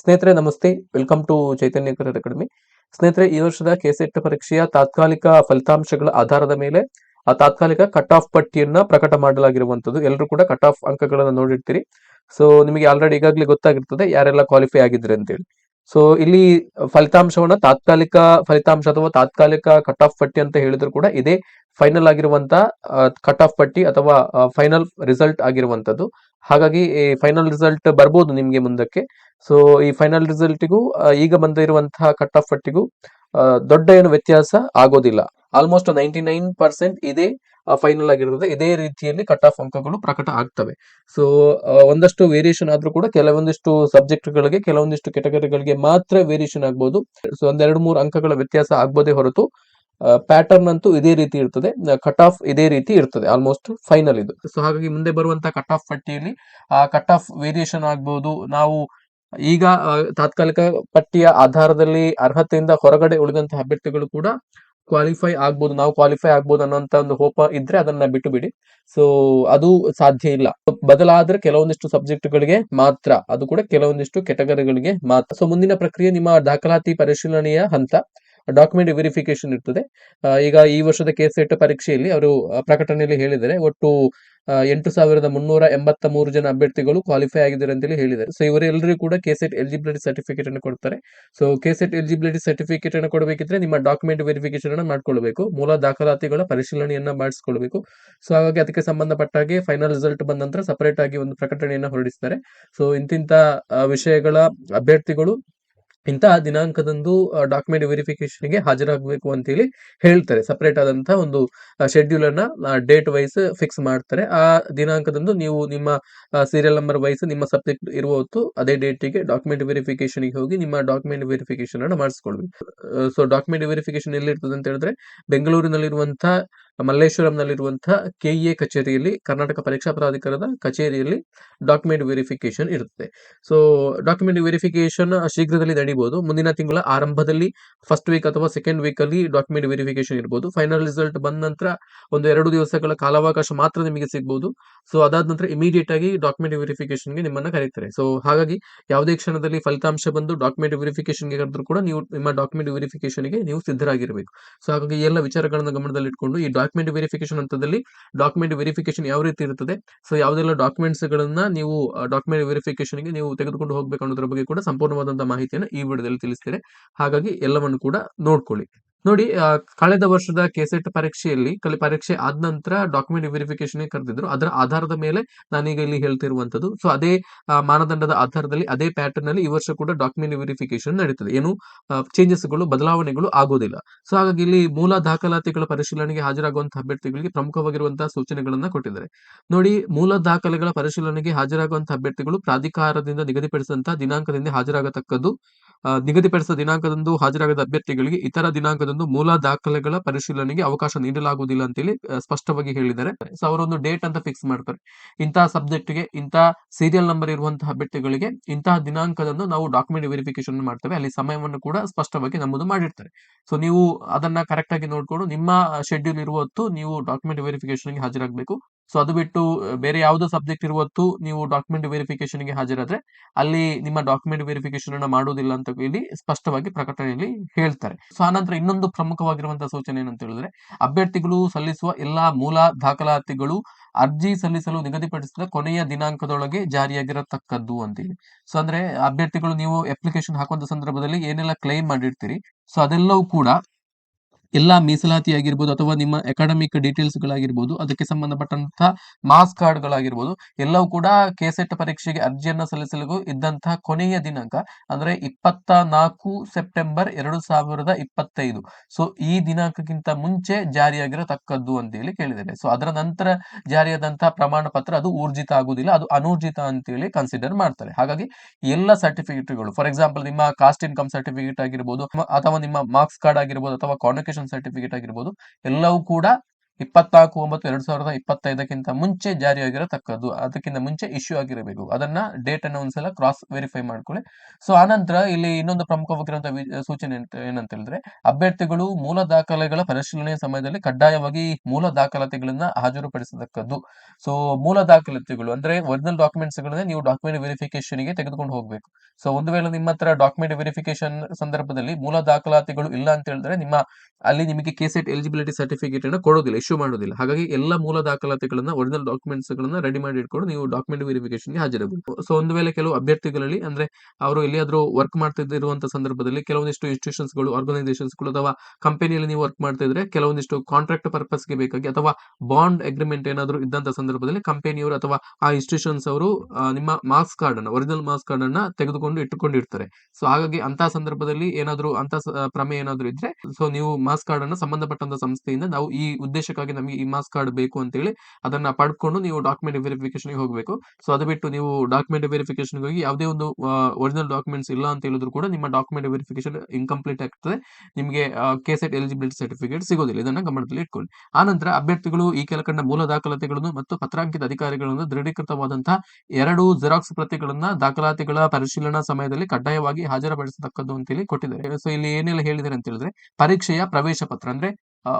ಸ್ನೇಹಿತರೆ, ನಮಸ್ತೆ. Welcome to Chaitanya Kannada academy ಸ್ನೇಹಿತರೆ, ಈ ವರ್ಷದ ಕೆಸೆಟ್ ಪರೀಕ್ಷೆಯ ತಾತ್ಕಾಲಿಕ ಫಲಿತಾಂಶಗಳ ಆಧಾರದ ಮೇಲೆ, ಆ ತಾತ್ಕಾಲಿಕ ಕಟ್ ಆಫ್ ಪಟ್ಟಿಯನ್ನ ಪ್ರಕಟ ಮಾಡಲಾಗಿರುವಂತದ್ದು ಎಲ್ಲರೂ ಕೂಡ ಕಟ್ ಆಫ್ ಅಂಕಗಳನ್ನ ನೋಡಿರ್ತೀರಿ. ಸೊ ನಿಮಗೆ ಆಲ್ರೆಡಿ ಈಗಾಗಲೇ ಗೊತ್ತಾಗಿರ್ತದೆ, ಯಾರೆಲ್ಲ ಕ್ವಾಲಿಫೈ ಆಗಿದ್ರೆ ಅಂತೇಳಿ. ಸೊ ಇಲ್ಲಿ ಫಲಿತಾಂಶವನ್ನ ತಾತ್ಕಾಲಿಕ ಫಲಿತಾಂಶ ಅಥವಾ ತಾತ್ಕಾಲಿಕ ಕಟ್ ಆಫ್ ಪಟ್ಟಿ ಅಂತ ಹೇಳಿದ್ರು ಕೂಡ ಇದೇ ಫೈನಲ್ ಆಗಿರುವಂತ ಕಟ್ ಆಫ್ ಪಟ್ಟಿ ಅಥವಾ ಫೈನಲ್ ರಿಸಲ್ಟ್ ಆಗಿರುವಂತದ್ದು ಹಾಗಾಗಿ ಈ ಫೈನಲ್ ರಿಸಲ್ಟ್ ಬರ್ಬೋದು ನಿಮ್ಗೆ ಮುಂದಕ್ಕೆ. ಸೊ ಈ ಫೈನಲ್ ರಿಸಲ್ಟಿಗೂ ಈಗ ಬಂದಿರುವಂತಹ ಕಟ್ ಆಫ್ ಪಟ್ಟಿಗೂ ದೊಡ್ಡ ಏನು ವ್ಯತ್ಯಾಸ ಆಗೋದಿಲ್ಲ. ಆಲ್ಮೋಸ್ಟ್ ನೈಂಟಿ ನೈನ್ ಪರ್ಸೆಂಟ್ ಇದೇ ಫೈನಲ್ ಆಗಿರುತ್ತದೆ ಇದೇ ರೀತಿಯಲ್ಲಿ ಕಟ್ ಆಫ್ ಅಂಕಗಳು ಪ್ರಕಟ ಆಗ್ತವೆ. ಸೊ ಒಂದಷ್ಟು ವೇರಿಯೇಷನ್ ಆದ್ರೂ ಕೂಡ ಕೆಲವೊಂದಿಷ್ಟು ಸಬ್ಜೆಕ್ಟ್ ಗಳಿಗೆ, ಕೆಲವೊಂದಿಷ್ಟು ಕೆಟಗರಿಗಳಿಗೆ ಮಾತ್ರ ವೇರಿಯೇಷನ್ ಆಗ್ಬೋದು. ಸೊ ಒಂದೆರಡು ಮೂರು ಅಂಕಗಳ ವ್ಯತ್ಯಾಸ ಆಗ್ಬೋದೇ ಹೊರತು ಪ್ಯಾಟರ್ನ್ ಅಂತೂ ಇದೇ ರೀತಿ ಇರ್ತದೆ. ಕಟ್ ಆಫ್ ಇದೇ ರೀತಿ ಇರ್ತದೆ. ಆಲ್ಮೋಸ್ಟ್ ಫೈನಲ್ ಇದು. ಸೊ ಹಾಗಾಗಿ ಮುಂದೆ ಬರುವಂತಹ ಕಟ್ ಆಫ್ ಪಟ್ಟಿಯಲ್ಲಿ, ಆ ಕಟ್ ಆಫ್ ವೇರಿಯೇಷನ್ ಆಗ್ಬೋದು. ನಾವು ಈಗ ತಾತ್ಕಾಲಿಕ ಪಟ್ಟಿಯ ಆಧಾರದಲ್ಲಿ ಅರ್ಹತೆಯಿಂದ ಹೊರಗಡೆ ಉಳಿದಂತಹ ಅಭ್ಯರ್ಥಿಗಳು ಕೂಡ ಕ್ವಾಲಿಫೈ ಆಗ್ಬೋದು. ನಾವು ಕ್ವಾಲಿಫೈ ಆಗ್ಬೋದು ಅನ್ನೋಂತ ಒಂದು ಹೋಪ ಇದ್ರೆ ಅದನ್ನ ಬಿಟ್ಟು ಬಿಡಿ ಸೊ ಅದು ಸಾಧ್ಯ ಇಲ್ಲ. ಬದಲಾದ್ರೆ ಕೆಲವೊಂದಿಷ್ಟು ಸಬ್ಜೆಕ್ಟ್ ಗಳಿಗೆ ಮಾತ್ರ, ಅದು ಕೂಡ ಕೆಲವೊಂದಿಷ್ಟು ಕೆಟಗರಿಗಳಿಗೆ ಮಾತ್ರ. ಸೊ ಮುಂದಿನ ಪ್ರಕ್ರಿಯೆ ನಿಮ್ಮ ದಾಖಲಾತಿ ಪರಿಶೀಲನೆಯ ಹಂತ. ಡಾಕ್ಯುಮೆಂಟ್ ವೆರಿಫಿಕೇಶನ್ ಇರ್ತದೆ. ಈಗ ಈ ವರ್ಷದ ಕೆಸೆಟ್ ಪರೀಕ್ಷೆಯಲ್ಲಿ ಅವರು ಪ್ರಕಟಣೆಯಲ್ಲಿ ಹೇಳಿದರೆ ಒಟ್ಟು ಎಂಟು ಸಾವಿರದ ಮುನ್ನೂರ ಎಂಬತ್ತ ಮೂರು ಜನ ಅಭ್ಯರ್ಥಿಗಳು ಕ್ವಾಲಿಫೈ ಆಗಿದ್ದಾರೆ ಅಂತೇಳಿ ಹೇಳಿದ್ದಾರೆ. ಸೊ ಇವರೆಲ್ಲರೂ ಕೂಡ ಕೆಸೆಟ್ ಎಲಿಜಿಬಿಲಿಟಿ ಸರ್ಟಿಫಿಕೇಟ್ ಅನ್ನು ಕೊಡ್ತಾರೆ. ಸೊ ಕೆಸೆಟ್ ಎಲಿಜಿಬಿಲಿಟಿ ಸರ್ಟಿಫಿಕೇಟ್ ಅನ್ನು ಕೊಡಬೇಕಿದ್ರೆ ನಿಮ್ಮ ಡಾಕ್ಯುಮೆಂಟ್ ವೆರಿಫಿಕೇಶನ್ ಅನ್ನು ಮಾಡ್ಕೊಳ್ಬೇಕು. ಮೂಲ ದಾಖಲಾತಿಗಳ ಪರಿಶೀಲನೆಯನ್ನ ಮಾಡಿಸ್ಕೊಳ್ಬೇಕು. ಸೊ ಹಾಗಾಗಿ ಅದಕ್ಕೆ ಸಂಬಂಧಪಟ್ಟ ಹಾಗೆ ಫೈನಲ್ ರಿಸಲ್ಟ್ ಬಂದ ನಂತರ ಸಪರೇಟ್ ಆಗಿ ಒಂದು ಪ್ರಕಟಣೆಯನ್ನ ಹೊರಡಿಸ್ತಾರೆ. ಸೊ ಇಂತಿಂತ ವಿಷಯಗಳ ಅಭ್ಯರ್ಥಿಗಳು ಇಂತಹ ದಿನಾಂಕದಂದು ಡಾಕ್ಯುಮೆಂಟ್ ವೆರಿಫಿಕೇಶನ್ಗೆ ಹಾಜರಾಗಬೇಕು ಅಂತೇಳಿ ಹೇಳ್ತಾರೆ. ಸಪರೇಟ್ ಆದಂತಹ ಒಂದು ಶೆಡ್ಯೂಲ್ ಅನ್ನ ಡೇಟ್ ವೈಸ್ ಫಿಕ್ಸ್ ಮಾಡ್ತಾರೆ. ಆ ದಿನಾಂಕದಂದು ನೀವು ನಿಮ್ಮ ಸೀರಿಯಲ್ ನಂಬರ್ ವೈಸ್ ನಿಮ್ಮ ಸಬ್ಜೆಕ್ಟ್ ಇರುವ ಹೊತ್ತು ಅದೇ ಡೇಟಿಗೆ ಡಾಕ್ಯುಮೆಂಟ್ ವೆರಿಫಿಕೇಶನ್ಗೆ ಹೋಗಿ ನಿಮ್ಮ ಡಾಕ್ಯುಮೆಂಟ್ ವೆರಿಫಿಕೇಶನ್ ಅನ್ನು ಮಾಡಿಸ್ಕೊಳ್ಬೇಕು. ಸೊ ಡಾಕ್ಯುಮೆಂಟ್ ವೆರಿಫಿಕೇಶನ್ ಎಲ್ಲಿರ್ತದೆ ಅಂತ ಹೇಳಿದ್ರೆ ಬೆಂಗಳೂರಿನಲ್ಲಿರುವಂತಹ ಮಲ್ಲೇಶ್ವರಂನಲ್ಲಿರುವಂತಹ ಕೆಇಎ ಕಚೇರಿಯಲ್ಲಿ ಕರ್ನಾಟಕ ಪರೀಕ್ಷಾ ಪ್ರಾಧಿಕಾರದ ಕಚೇರಿಯಲ್ಲಿ ಡಾಕ್ಯುಮೆಂಟ್ ವೆರಿಫಿಕೇಶನ್ ಇರುತ್ತೆ ಸೊ ಡಾಕ್ಯುಮೆಂಟ್ ವೆರಿಫಿಕೇಶನ್ ಶೀಘ್ರದಲ್ಲಿ ನಡೀಬಹುದು ಮುಂದಿನ ತಿಂಗಳ ಆರಂಭದಲ್ಲಿ ಫಸ್ಟ್ ವೀಕ್ ಅಥವಾ ಸೆಕೆಂಡ್ ವೀಕ್ ಅಲ್ಲಿ ಡಾಕ್ಯುಮೆಂಟ್ ವೆರಿಫಿಕೇಶನ್ ಇರಬಹುದು ಫೈನಲ್ ರಿಸಲ್ಟ್ ಬಂದ ನಂತರ ಒಂದು ಎರಡು ದಿವಸಗಳ ಕಾಲಾವಕಾಶ ಮಾತ್ರ ನಿಮಗೆ ಸಿಗಬಹುದು ಸೊ ಅದಾದ ನಂತರ ಇಮಿಡಿಯೇಟ್ ಆಗಿ ಡಾಕ್ಯುಮೆಂಟ್ ವೆರಿಫಿಕೇಶನ್ಗೆ ನಿಮ್ಮನ್ನ ಕರೀತಾರೆ. ಸೊ ಹಾಗಾಗಿ ಯಾವುದೇ ಕ್ಷಣದಲ್ಲಿ ಫಲಿತಾಂಶ ಬಂದು ಡಾಕ್ಯುಮೆಂಟ್ ವೆರಿಫಿಕೇಶನ್ಗೆ ಕರೆದ್ರು ಕೂಡ ನೀವು ನಿಮ್ಮ ಡಾಕ್ಯುಮೆಂಟ್ ವೆರಿಫಿಕೇಶನ್ಗೆ ನೀವು ಸಿದ್ಧರಾಗಿರಬೇಕು. ಸೊ ಹಾಗಾಗಿ ಎಲ್ಲ ವಿಚಾರಗಳನ್ನ ಗಮನದಲ್ಲಿಟ್ಕೊಂಡು ಈ ಡಾಕ್ಯುಮೆಂಟ್ ವೆರಿಫಿಕೇಶನ್ ಹಂತದಲ್ಲಿ ಡಾಕ್ಯುಮೆಂಟ್ ವೆರಿಫಿಕೇಶನ್ ಯಾವ ರೀತಿ ಇರುತ್ತದೆ? ಸೊ ಯಾವುದೆಲ್ಲ ಡಾಕ್ಯುಮೆಂಟ್ಸ್ ಗಳನ್ನ ನೀವು ಡಾಕ್ಯುಮೆಂಟ್ ವೆರಿಫಿಕೇಶನ್ಗೆ ನೀವು ತೆಗೆದುಕೊಂಡು ಹೋಗಬೇಕು ಅನ್ನೋದ್ರ ಬಗ್ಗೆ ಕೂಡ ಸಂಪೂರ್ಣವಾದಂತಹ ಮಾಹಿತಿಯನ್ನು ಈ ವಿಡಿಯೋದಲ್ಲಿ ತಿಳಿಸ್ತೇನೆ ಹಾಗಾಗಿ ಎಲ್ಲವನ್ನು ಕೂಡ ನೋಡ್ಕೊಳ್ಳಿ. ನೋಡಿ ಕಳೆದ ವರ್ಷದ ಕೆಸೆಟ್ ಪರೀಕ್ಷೆಯಲ್ಲಿ ಕಲಿ, ಪರೀಕ್ಷೆ ಆದ ನಂತರ ಡಾಕ್ಯುಮೆಂಟ್ ವೆರಿಫಿಕೇಶನ್ ಕರೆದಿದ್ರು. ಅದರ ಆಧಾರದ ಮೇಲೆ ನಾನೀಗ ಇಲ್ಲಿ ಹೇಳ್ತಿರುವಂತದ್ದು ಸೊ ಅದೇ ಮಾನದಂಡದ ಆಧಾರದಲ್ಲಿ ಅದೇ ಪ್ಯಾಟರ್ನ್ ಅಲ್ಲಿ ಈ ವರ್ಷ ಕೂಡ ಡಾಕ್ಯುಮೆಂಟ್ ವೆರಿಫಿಕೇಶನ್ ನಡೀತದೆ. ಏನು ಚೇಂಜಸ್ಗಳು ಬದಲಾವಣೆಗಳು ಆಗೋದಿಲ್ಲ. ಸೊ ಹಾಗಾಗಿ ಇಲ್ಲಿ ಮೂಲ ದಾಖಲಾತಿಗಳ ಪರಿಶೀಲನೆಗೆ ಹಾಜರಾಗುವಂತಹ ಅಭ್ಯರ್ಥಿಗಳಿಗೆ ಪ್ರಮುಖವಾಗಿರುವಂತಹ ಸೂಚನೆಗಳನ್ನ ಕೊಟ್ಟಿದ್ದಾರೆ. ನೋಡಿ, ಮೂಲ ದಾಖಲೆಗಳ ಪರಿಶೀಲನೆಗೆ ಹಾಜರಾಗುವಂತಹ ಅಭ್ಯರ್ಥಿಗಳು ಪ್ರಾಧಿಕಾರದಿಂದ ನಿಗದಿಪಡಿಸಿದಂತಹ ದಿನಾಂಕದಿಂದ ಹಾಜರಾಗತಕ್ಕದ್ದು ನಿಗದಿಪಡಿಸಿದ ದಿನಾಂಕದಂದು ಹಾಜರಾಗದ ಅಭ್ಯರ್ಥಿಗಳಿಗೆ ಇತರ ದಿನಾಂಕದಂದು ಮೂಲ ದಾಖಲೆಗಳ ಪರಿಶೀಲನೆಗೆ ಅವಕಾಶ ನೀಡಲಾಗುವುದಿಲ್ಲ ಅಂತೇಳಿ ಸ್ಪಷ್ಟವಾಗಿ ಹೇಳಿದ್ದಾರೆ. ಸೊ, ಅವರೊಂದು ಡೇಟ್ ಅಂತ ಫಿಕ್ಸ್ ಮಾಡ್ತಾರೆ. ಇಂತಹ ಸಬ್ಜೆಕ್ಟ್ಗೆ ಇಂತಹ ಸೀರಿಯಲ್ ನಂಬರ್ ಇರುವಂತಹ ಅಭ್ಯರ್ಥಿಗಳಿಗೆ ಇಂತಹ ದಿನಾಂಕದಂದು ನಾವು ಡಾಕ್ಯುಮೆಂಟ್ ವೆರಿಫಿಕೇಶನ್ ಮಾಡ್ತೇವೆ. ಅಲ್ಲಿ ಸಮಯವನ್ನು ಕೂಡ ಸ್ಪಷ್ಟವಾಗಿ ನಮೂದು ಮಾಡಿರ್ತಾರೆ. ಸೊ, ನೀವು ಅದನ್ನ ಕರೆಕ್ಟ್ ಆಗಿ ನೋಡ್ಕೊಂಡು ನಿಮ್ಮ ಶೆಡ್ಯೂಲ್ ಇರುವ ಹೊತ್ತು ನೀವು ಡಾಕ್ಯುಮೆಂಟ್ ವೆರಿಫಿಕೇಶನ್ಗೆ ಹಾಜರಾಗಬೇಕು. ಸೊ ಅದು ಬಿಟ್ಟು ಬೇರೆ ಯಾವುದೋ ಸಬ್ಜೆಕ್ಟ್ ಇರುವತ್ತು ನೀವು ಡಾಕ್ಯುಮೆಂಟ್ ವೆರಿಫಿಕೇಶನ್ಗೆ ಹಾಜರಾದ್ರೆ, ಅಲ್ಲಿ ನಿಮ್ಮ ಡಾಕ್ಯುಮೆಂಟ್ ವೆರಿಫಿಕೇಶನ್ ಅನ್ನ ಮಾಡುವುದಿಲ್ಲ ಅಂತ ಇಲ್ಲಿ ಸ್ಪಷ್ಟವಾಗಿ ಪ್ರಕಟಣೆಯಲ್ಲಿ ಹೇಳ್ತಾರೆ. ಸೊ ಆನಂತರ ಇನ್ನೊಂದು ಪ್ರಮುಖವಾಗಿರುವಂತಹ ಸೂಚನೆ ಏನಂತ ಹೇಳಿದ್ರೆ, ಅಭ್ಯರ್ಥಿಗಳು ಸಲ್ಲಿಸುವ ಎಲ್ಲಾ ಮೂಲ ದಾಖಲಾತಿಗಳು ಅರ್ಜಿ ಸಲ್ಲಿಸಲು ನಿಗದಿಪಡಿಸಿದ ಕೊನೆಯ ದಿನಾಂಕದೊಳಗೆ ಜಾರಿಯಾಗಿರತಕ್ಕದ್ದು ಅಂತೇಳಿ ಸೊ ಅಂದ್ರೆ ಅಭ್ಯರ್ಥಿಗಳು ನೀವು ಅಪ್ಲಿಕೇಶನ್ ಹಾಕುವಂತ ಸಂದರ್ಭದಲ್ಲಿ ಏನೆಲ್ಲ ಕ್ಲೈಮ್ ಮಾಡಿರ್ತೀರಿ ಸೊ ಅದೆಲ್ಲವೂ ಕೂಡ ಎಲ್ಲಾ ಮೀಸಲಾತಿ ಆಗಿರ್ಬೋದು ಅಥವಾ ನಿಮ್ಮ ಅಕಾಡೆಮಿಕ್ ಡೀಟೇಲ್ಸ್ ಗಳಾಗಿರ್ಬೋದು, ಅದಕ್ಕೆ ಸಂಬಂಧಪಟ್ಟಂತಹ ಮಾರ್ಕ್ಸ್ ಕಾರ್ಡ್ ಗಳಾಗಿರ್ಬೋದು, ಎಲ್ಲವೂ ಕೂಡ ಕೆಸೆಟ್ ಪರೀಕ್ಷೆಗೆ ಅರ್ಜಿಯನ್ನ ಸಲ್ಲಿಸಲು ಇದ್ದಂತಹ ಕೊನೆಯ ದಿನಾಂಕ ಅಂದ್ರೆ ಇಪ್ಪತ್ತ ನಾಲ್ಕು ಸೆಪ್ಟೆಂಬರ್ ಎರಡು ಸಾವಿರದ ಇಪ್ಪತ್ತೈದು. ಸೊ ಈ ದಿನಾಂಕಕ್ಕಿಂತ ಮುಂಚೆ ಜಾರಿಯಾಗಿರತಕ್ಕದ್ದು ಅಂತ ಹೇಳಿ ಕೇಳಿದ್ದಾರೆ ಸೊ ಅದರ ನಂತರ ಜಾರಿಯಾದಂತಹ ಪ್ರಮಾಣ ಪತ್ರ ಅದು ಊರ್ಜಿತ ಆಗುದಿಲ್ಲ ಅದು ಅನೂರ್ಜಿತ ಅಂತ ಹೇಳಿ ಕನ್ಸಿಡರ್ ಮಾಡ್ತಾರೆ. ಹಾಗಾಗಿ ಎಲ್ಲ ಸರ್ಟಿಫಿಕೇಟ್ಗಳು ಫಾರ್ ಎಕ್ಸಾಂಪಲ್ ನಿಮ್ಮ ಕಾಸ್ಟ್ ಇನ್ಕಮ್ ಸರ್ಟಿಫಿಕೇಟ್ ಆಗಿರ್ಬೋದು, ಅಥವಾ ನಿಮ್ಮ ಮಾರ್ಕ್ಸ್ ಕಾರ್ಡ್ ಆಗಿರ್ಬೋದು, ಅಥವಾ ಕಾನ್ವೊಕೇಶನ್ ಸರ್ಟಿಫಿಕೇಟ್ ಆಗಿರ್ಬೋದು ಎಲ್ಲವೂ ಕೂಡ ಇಪ್ಪತ್ನಾಲ್ಕು, ಒಂಬತ್ತು, ಎರಡ್ ಸಾವಿರದ ಇಪ್ಪತ್ತೈದಕ್ಕಿಂತ ಮುಂಚೆ ಜಾರಿಯಾಗಿರತಕ್ಕದ್ದು. ಅದಕ್ಕಿಂತ ಮುಂಚೆ ಇಶ್ಯೂ ಆಗಿರಬೇಕು. ಅದನ್ನ ಡೇಟ್ ಅನ್ನು ಒಂದ್ಸಲ ಕ್ರಾಸ್ ವೆರಿಫೈ ಮಾಡ್ಕೊಳ್ಳಿ. ಸೊ ಆನಂತರ ಇಲ್ಲಿ ಇನ್ನೊಂದು ಪ್ರಮುಖವಾಗಿರುವಂತಹ ಸೂಚನೆ ಏನಂತ ಹೇಳಿದ್ರೆ ಅಭ್ಯರ್ಥಿಗಳು ಮೂಲ ದಾಖಲೆಗಳ ಪರಿಶೀಲನೆಯ ಸಮಯದಲ್ಲಿ ಕಡ್ಡಾಯವಾಗಿ ಮೂಲ ದಾಖಲಾತಿಗಳನ್ನ ಹಾಜರುಪಡಿಸತಕ್ಕದ್ದು. ಸೊ ಮೂಲ ದಾಖಲಾತಿಗಳು, ಅಂದ್ರೆ ಒರಿಜಿನಲ್ ಡಾಕ್ಯುಮೆಂಟ್ಸ್ ಗಳನ್ನೇ ನೀವು ಡಾಕ್ಯುಮೆಂಟ್ ವೆರಿಫಿಕೇಶನ್ಗೆ ತೆಗೆದುಕೊಂಡು ಹೋಗ್ಬೇಕು. ಸೊ ಒಂದು ವೇಳೆ ನಿಮ್ಮ ಹತ್ರ ಡಾಕ್ಯುಮೆಂಟ್ ವೆರಿಫಿಕೇಶನ್ ಸಂದರ್ಭದಲ್ಲಿ ಮೂಲ ದಾಖಲಾತಿಗಳು ಇಲ್ಲ ಅಂತ ಹೇಳಿದ್ರೆ ನಿಮ್ಮ, ಅಲ್ಲಿ ನಿಮಗೆ ಕೆಸೆಟ್ ಎಲಿಜಿಬಿಲಿಟಿ ಸರ್ಟಿಫಿಕೇಟ್ ಅನ್ನು ಕೊಡೋದಿಲ್ಲ. ಇಶ್ಯೂ ಮಾಡೋದಿಲ್ಲ. ಹಾಗಾಗಿ ಎಲ್ಲ ಮೂಲ ದಾಖಲಾತಿಗಳನ್ನ ಒರಿಜಿನಲ್ ಡಾಕ್ಯುಮೆಂಟ್ಸ್ ಗಳನ್ನ ರೆಡಿ ಮಾಡಿ ಇಟ್ಕೊಂಡು ನೀವು ಡಾಕ್ಯುಮೆಂಟ್ ವೆರಿಫಿಕೇಶನ್ಗೆ ಹಾಜರಾಗಬೇಕು ಸೊ ಒಂದು ವೇಳೆ ಕೆಲವು ಅಭ್ಯರ್ಥಿಗಳಲ್ಲಿ, ಅಂದ್ರೆ ಅವರು ಎಲ್ಲಿಯಾದ್ರೂ ವರ್ಕ್ ಮಾಡ್ತಿದ್ದಿರುವಂತಹ ಸಂದರ್ಭದಲ್ಲಿ ಕೆಲವೊಂದಿಷ್ಟು ಇನ್ಸ್ಟಿಟ್ಯೂಷನ್ಸ್ಗಳು ಆರ್ಗನೈಸೇಷನ್ಸ್ಗಳು, ಅಥವಾ ಕಂಪನಿಯಲ್ಲಿ ನೀವು ವರ್ಕ್ ಮಾಡ್ತಾ ಇದ್ರೆ ಕೆಲವೊಂದಿಷ್ಟು ಕಾಂಟ್ರಾಕ್ಟ್ ಪರ್ಪಸ್ಗೆ ಬೇಕಾಗಿ, ಅಥವಾ ಬಾಂಡ್ ಅಗ್ರಿಮೆಂಟ್ ಏನಾದರೂ ಇದ್ದಂತ ಸಂದರ್ಭದಲ್ಲಿ ಕಂಪನಿಯವರು ಅಥವಾ ಆ ಇನ್ಸ್ಟಿಟ್ಯೂಷನ್ಸ್ ಅವರು ನಿಮ್ಮ ಮಾರ್ಕ್ಸ್ ಕಾರ್ಡ್ ಅನ್ನ ಒರಿಜಿನಲ್ ಮಾರ್ಕ್ಸ್ ಕಾರ್ಡ್ ಅನ್ನ ತೆಗೆದುಕೊಂಡು ಇಟ್ಟುಕೊಂಡಿರ್ತಾರೆ. ಸೊ ಹಾಗಾಗಿ ಅಂತ ಸಂದರ್ಭದಲ್ಲಿ ಏನಾದರೂ ಅಂತ ಪ್ರಮೇಯ ಏನಾದರೂ ಇದ್ರೆ ಸೊ ನೀವು ಮಾರ್ಕ್ಸ್ ಕಾರ್ಡ್ ಅನ್ನ ಸಂಬಂಧಪಟ್ಟಂತ ಸಂಸ್ಥೆಯಿಂದ ನಾವು ಈ ಉದ್ದೇಶಕ್ಕಾಗಿ ನಮಗೆ ಈ ಮಾಸ್ ಕಾರ್ಡ್ ಬೇಕು ಅಂತ ಹೇಳಿ ಅದನ್ನ ಪಡ್ಕೊಂಡು ನೀವು ಡಾಕ್ಯುಮೆಂಟ್ ವೆರಿಫಿಕೇಶನ್ ಹೋಗಬೇಕು. ಸೊ ಅದು ಬಿಟ್ಟು ನೀವು ಡಾಕ್ಯುಮೆಂಟ್ ವೆರಿಫಿಕೇಶನ್ ಹೋಗಿ ಯಾವುದೇ ಒಂದು ಒರಿಜಿನಲ್ ಡಾಕ್ಯುಮೆಂಟ್ಸ್ ಇಲ್ಲ ಅಂತ ಹೇಳಿದ್ರು ಕೂಡ ನಿಮ್ಮ ಡಾಕ್ಯುಮೆಂಟ್ ವೆರಿಫಿಕೇಶನ್ ಇನ್ಕಂಪ್ಲೀಟ್ ಆಗ್ತದೆ. ನಿಮಗೆ ಕೆಸೆಟ್ ಎಲಿಜಿಬಿಲಿಟಿ ಸರ್ಟಿಫಿಕೇಟ್ ಸಿಗೋದಿಲ್ಲ. ಇದನ್ನ ಗಮನದಲ್ಲಿ ಇಟ್ಕೊಳ್ಳಿ. ಆನಂತರ ಅಭ್ಯರ್ಥಿಗಳು ಈ ಕೆಳಕಂಡ ಮೂಲ ದಾಖಲಾತಿಗಳನ್ನು ಮತ್ತು ಪತ್ರಾಂಕಿತ ಅಧಿಕಾರಿಗಳನ್ನು ದೃಢೀಕೃತವಾದಂತಹ ಎರಡು ಜೆರಾಕ್ಸ್ ಪ್ರತಿಗಳನ್ನ ದಾಖಲಾತಿಗಳ ಪರಿಶೀಲನಾ ಸಮಯದಲ್ಲಿ ಕಡ್ಡಾಯವಾಗಿ ಹಾಜರುಪಡಿಸತಕ್ಕದ್ದು ಅಂತೇಳಿ ಕೊಟ್ಟಿದ್ದಾರೆ. ಸೊ ಇಲ್ಲಿ ಏನೆಲ್ಲ ಹೇಳಿದ್ದಾರೆ ಅಂತ ಹೇಳಿದ್ರೆ, ಪರೀಕ್ಷೆಯ ಪ್ರವೇಶ ಪತ್ರ ಅಂದ್ರೆ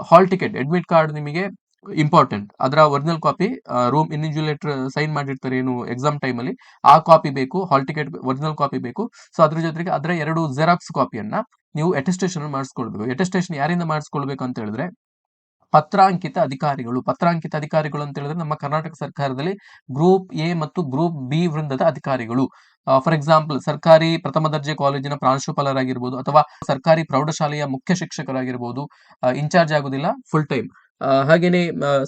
ಹಾಲ್ ಟಿಕೆಟ್ ಅಡ್ಮಿಟ್ ಕಾರ್ಡ್ ನಿಮಗೆ ಇಂಪಾರ್ಟೆಂಟ್ ಅದರ original copy room invigilator sign ಮಾಡಿರ್ತಾರೆ ಏನು ಎಕ್ಸಾಮ್ ಟೈಮ್ ಅಲ್ಲಿ, ಆ ಕಾಪಿ ಬೇಕು ಹಾಲ್ ಟಿಕೆಟ್ ಒರಿಜಿನಲ್ ಕಾಪಿ ಬೇಕು. ಸೊ ಅದ್ರ ಜೊತೆಗೆ ಅದರ ಎರಡು ಜೆರಾಕ್ಸ್ ಕಾಪಿಯನ್ನ ನೀವು ಅಟೆಸ್ಟೇಷನ್ ಮಾಡಿಸ್ಕೊಳ್ಬೇಕು. ಅಟೆಸ್ಟೇಷನ್ ಯಾರಿಂದ ಮಾಡಿಸ್ಕೊಳ್ಬೇಕು ಅಂತ ಹೇಳಿದ್ರೆ ಪತ್ರಾಂಕಿತ ಅಧಿಕಾರಿಗಳು. ಪತ್ರಾಂಕಿತ ಅಧಿಕಾರಿಗಳು ಅಂತ ಹೇಳಿದ್ರೆ ನಮ್ಮ ಕರ್ನಾಟಕ ಸರ್ಕಾರದಲ್ಲಿ ಗ್ರೂಪ್ ಎ ಮತ್ತು ಗ್ರೂಪ್ ಬಿ ವೃಂದದ ಅಧಿಕಾರಿಗಳು. ಫಾರ್ ಎಕ್ಸಾಂಪಲ್ ಸರ್ಕಾರಿ ಪ್ರಥಮ ದರ್ಜೆ ಕಾಲೇಜಿನ ಪ್ರಾಂಶುಪಾಲರಾಗಿರ್ಬೋದು ಅಥವಾ ಸರ್ಕಾರಿ ಪ್ರೌಢಶಾಲೆಯ ಮುಖ್ಯ ಶಿಕ್ಷಕರಾಗಿರ್ಬೋದು. ಇನ್ಚಾರ್ಜ್ ಆಗುದಿಲ್ಲ ಫುಲ್ ಟೈಮ್ ಹಾಗೇನೆ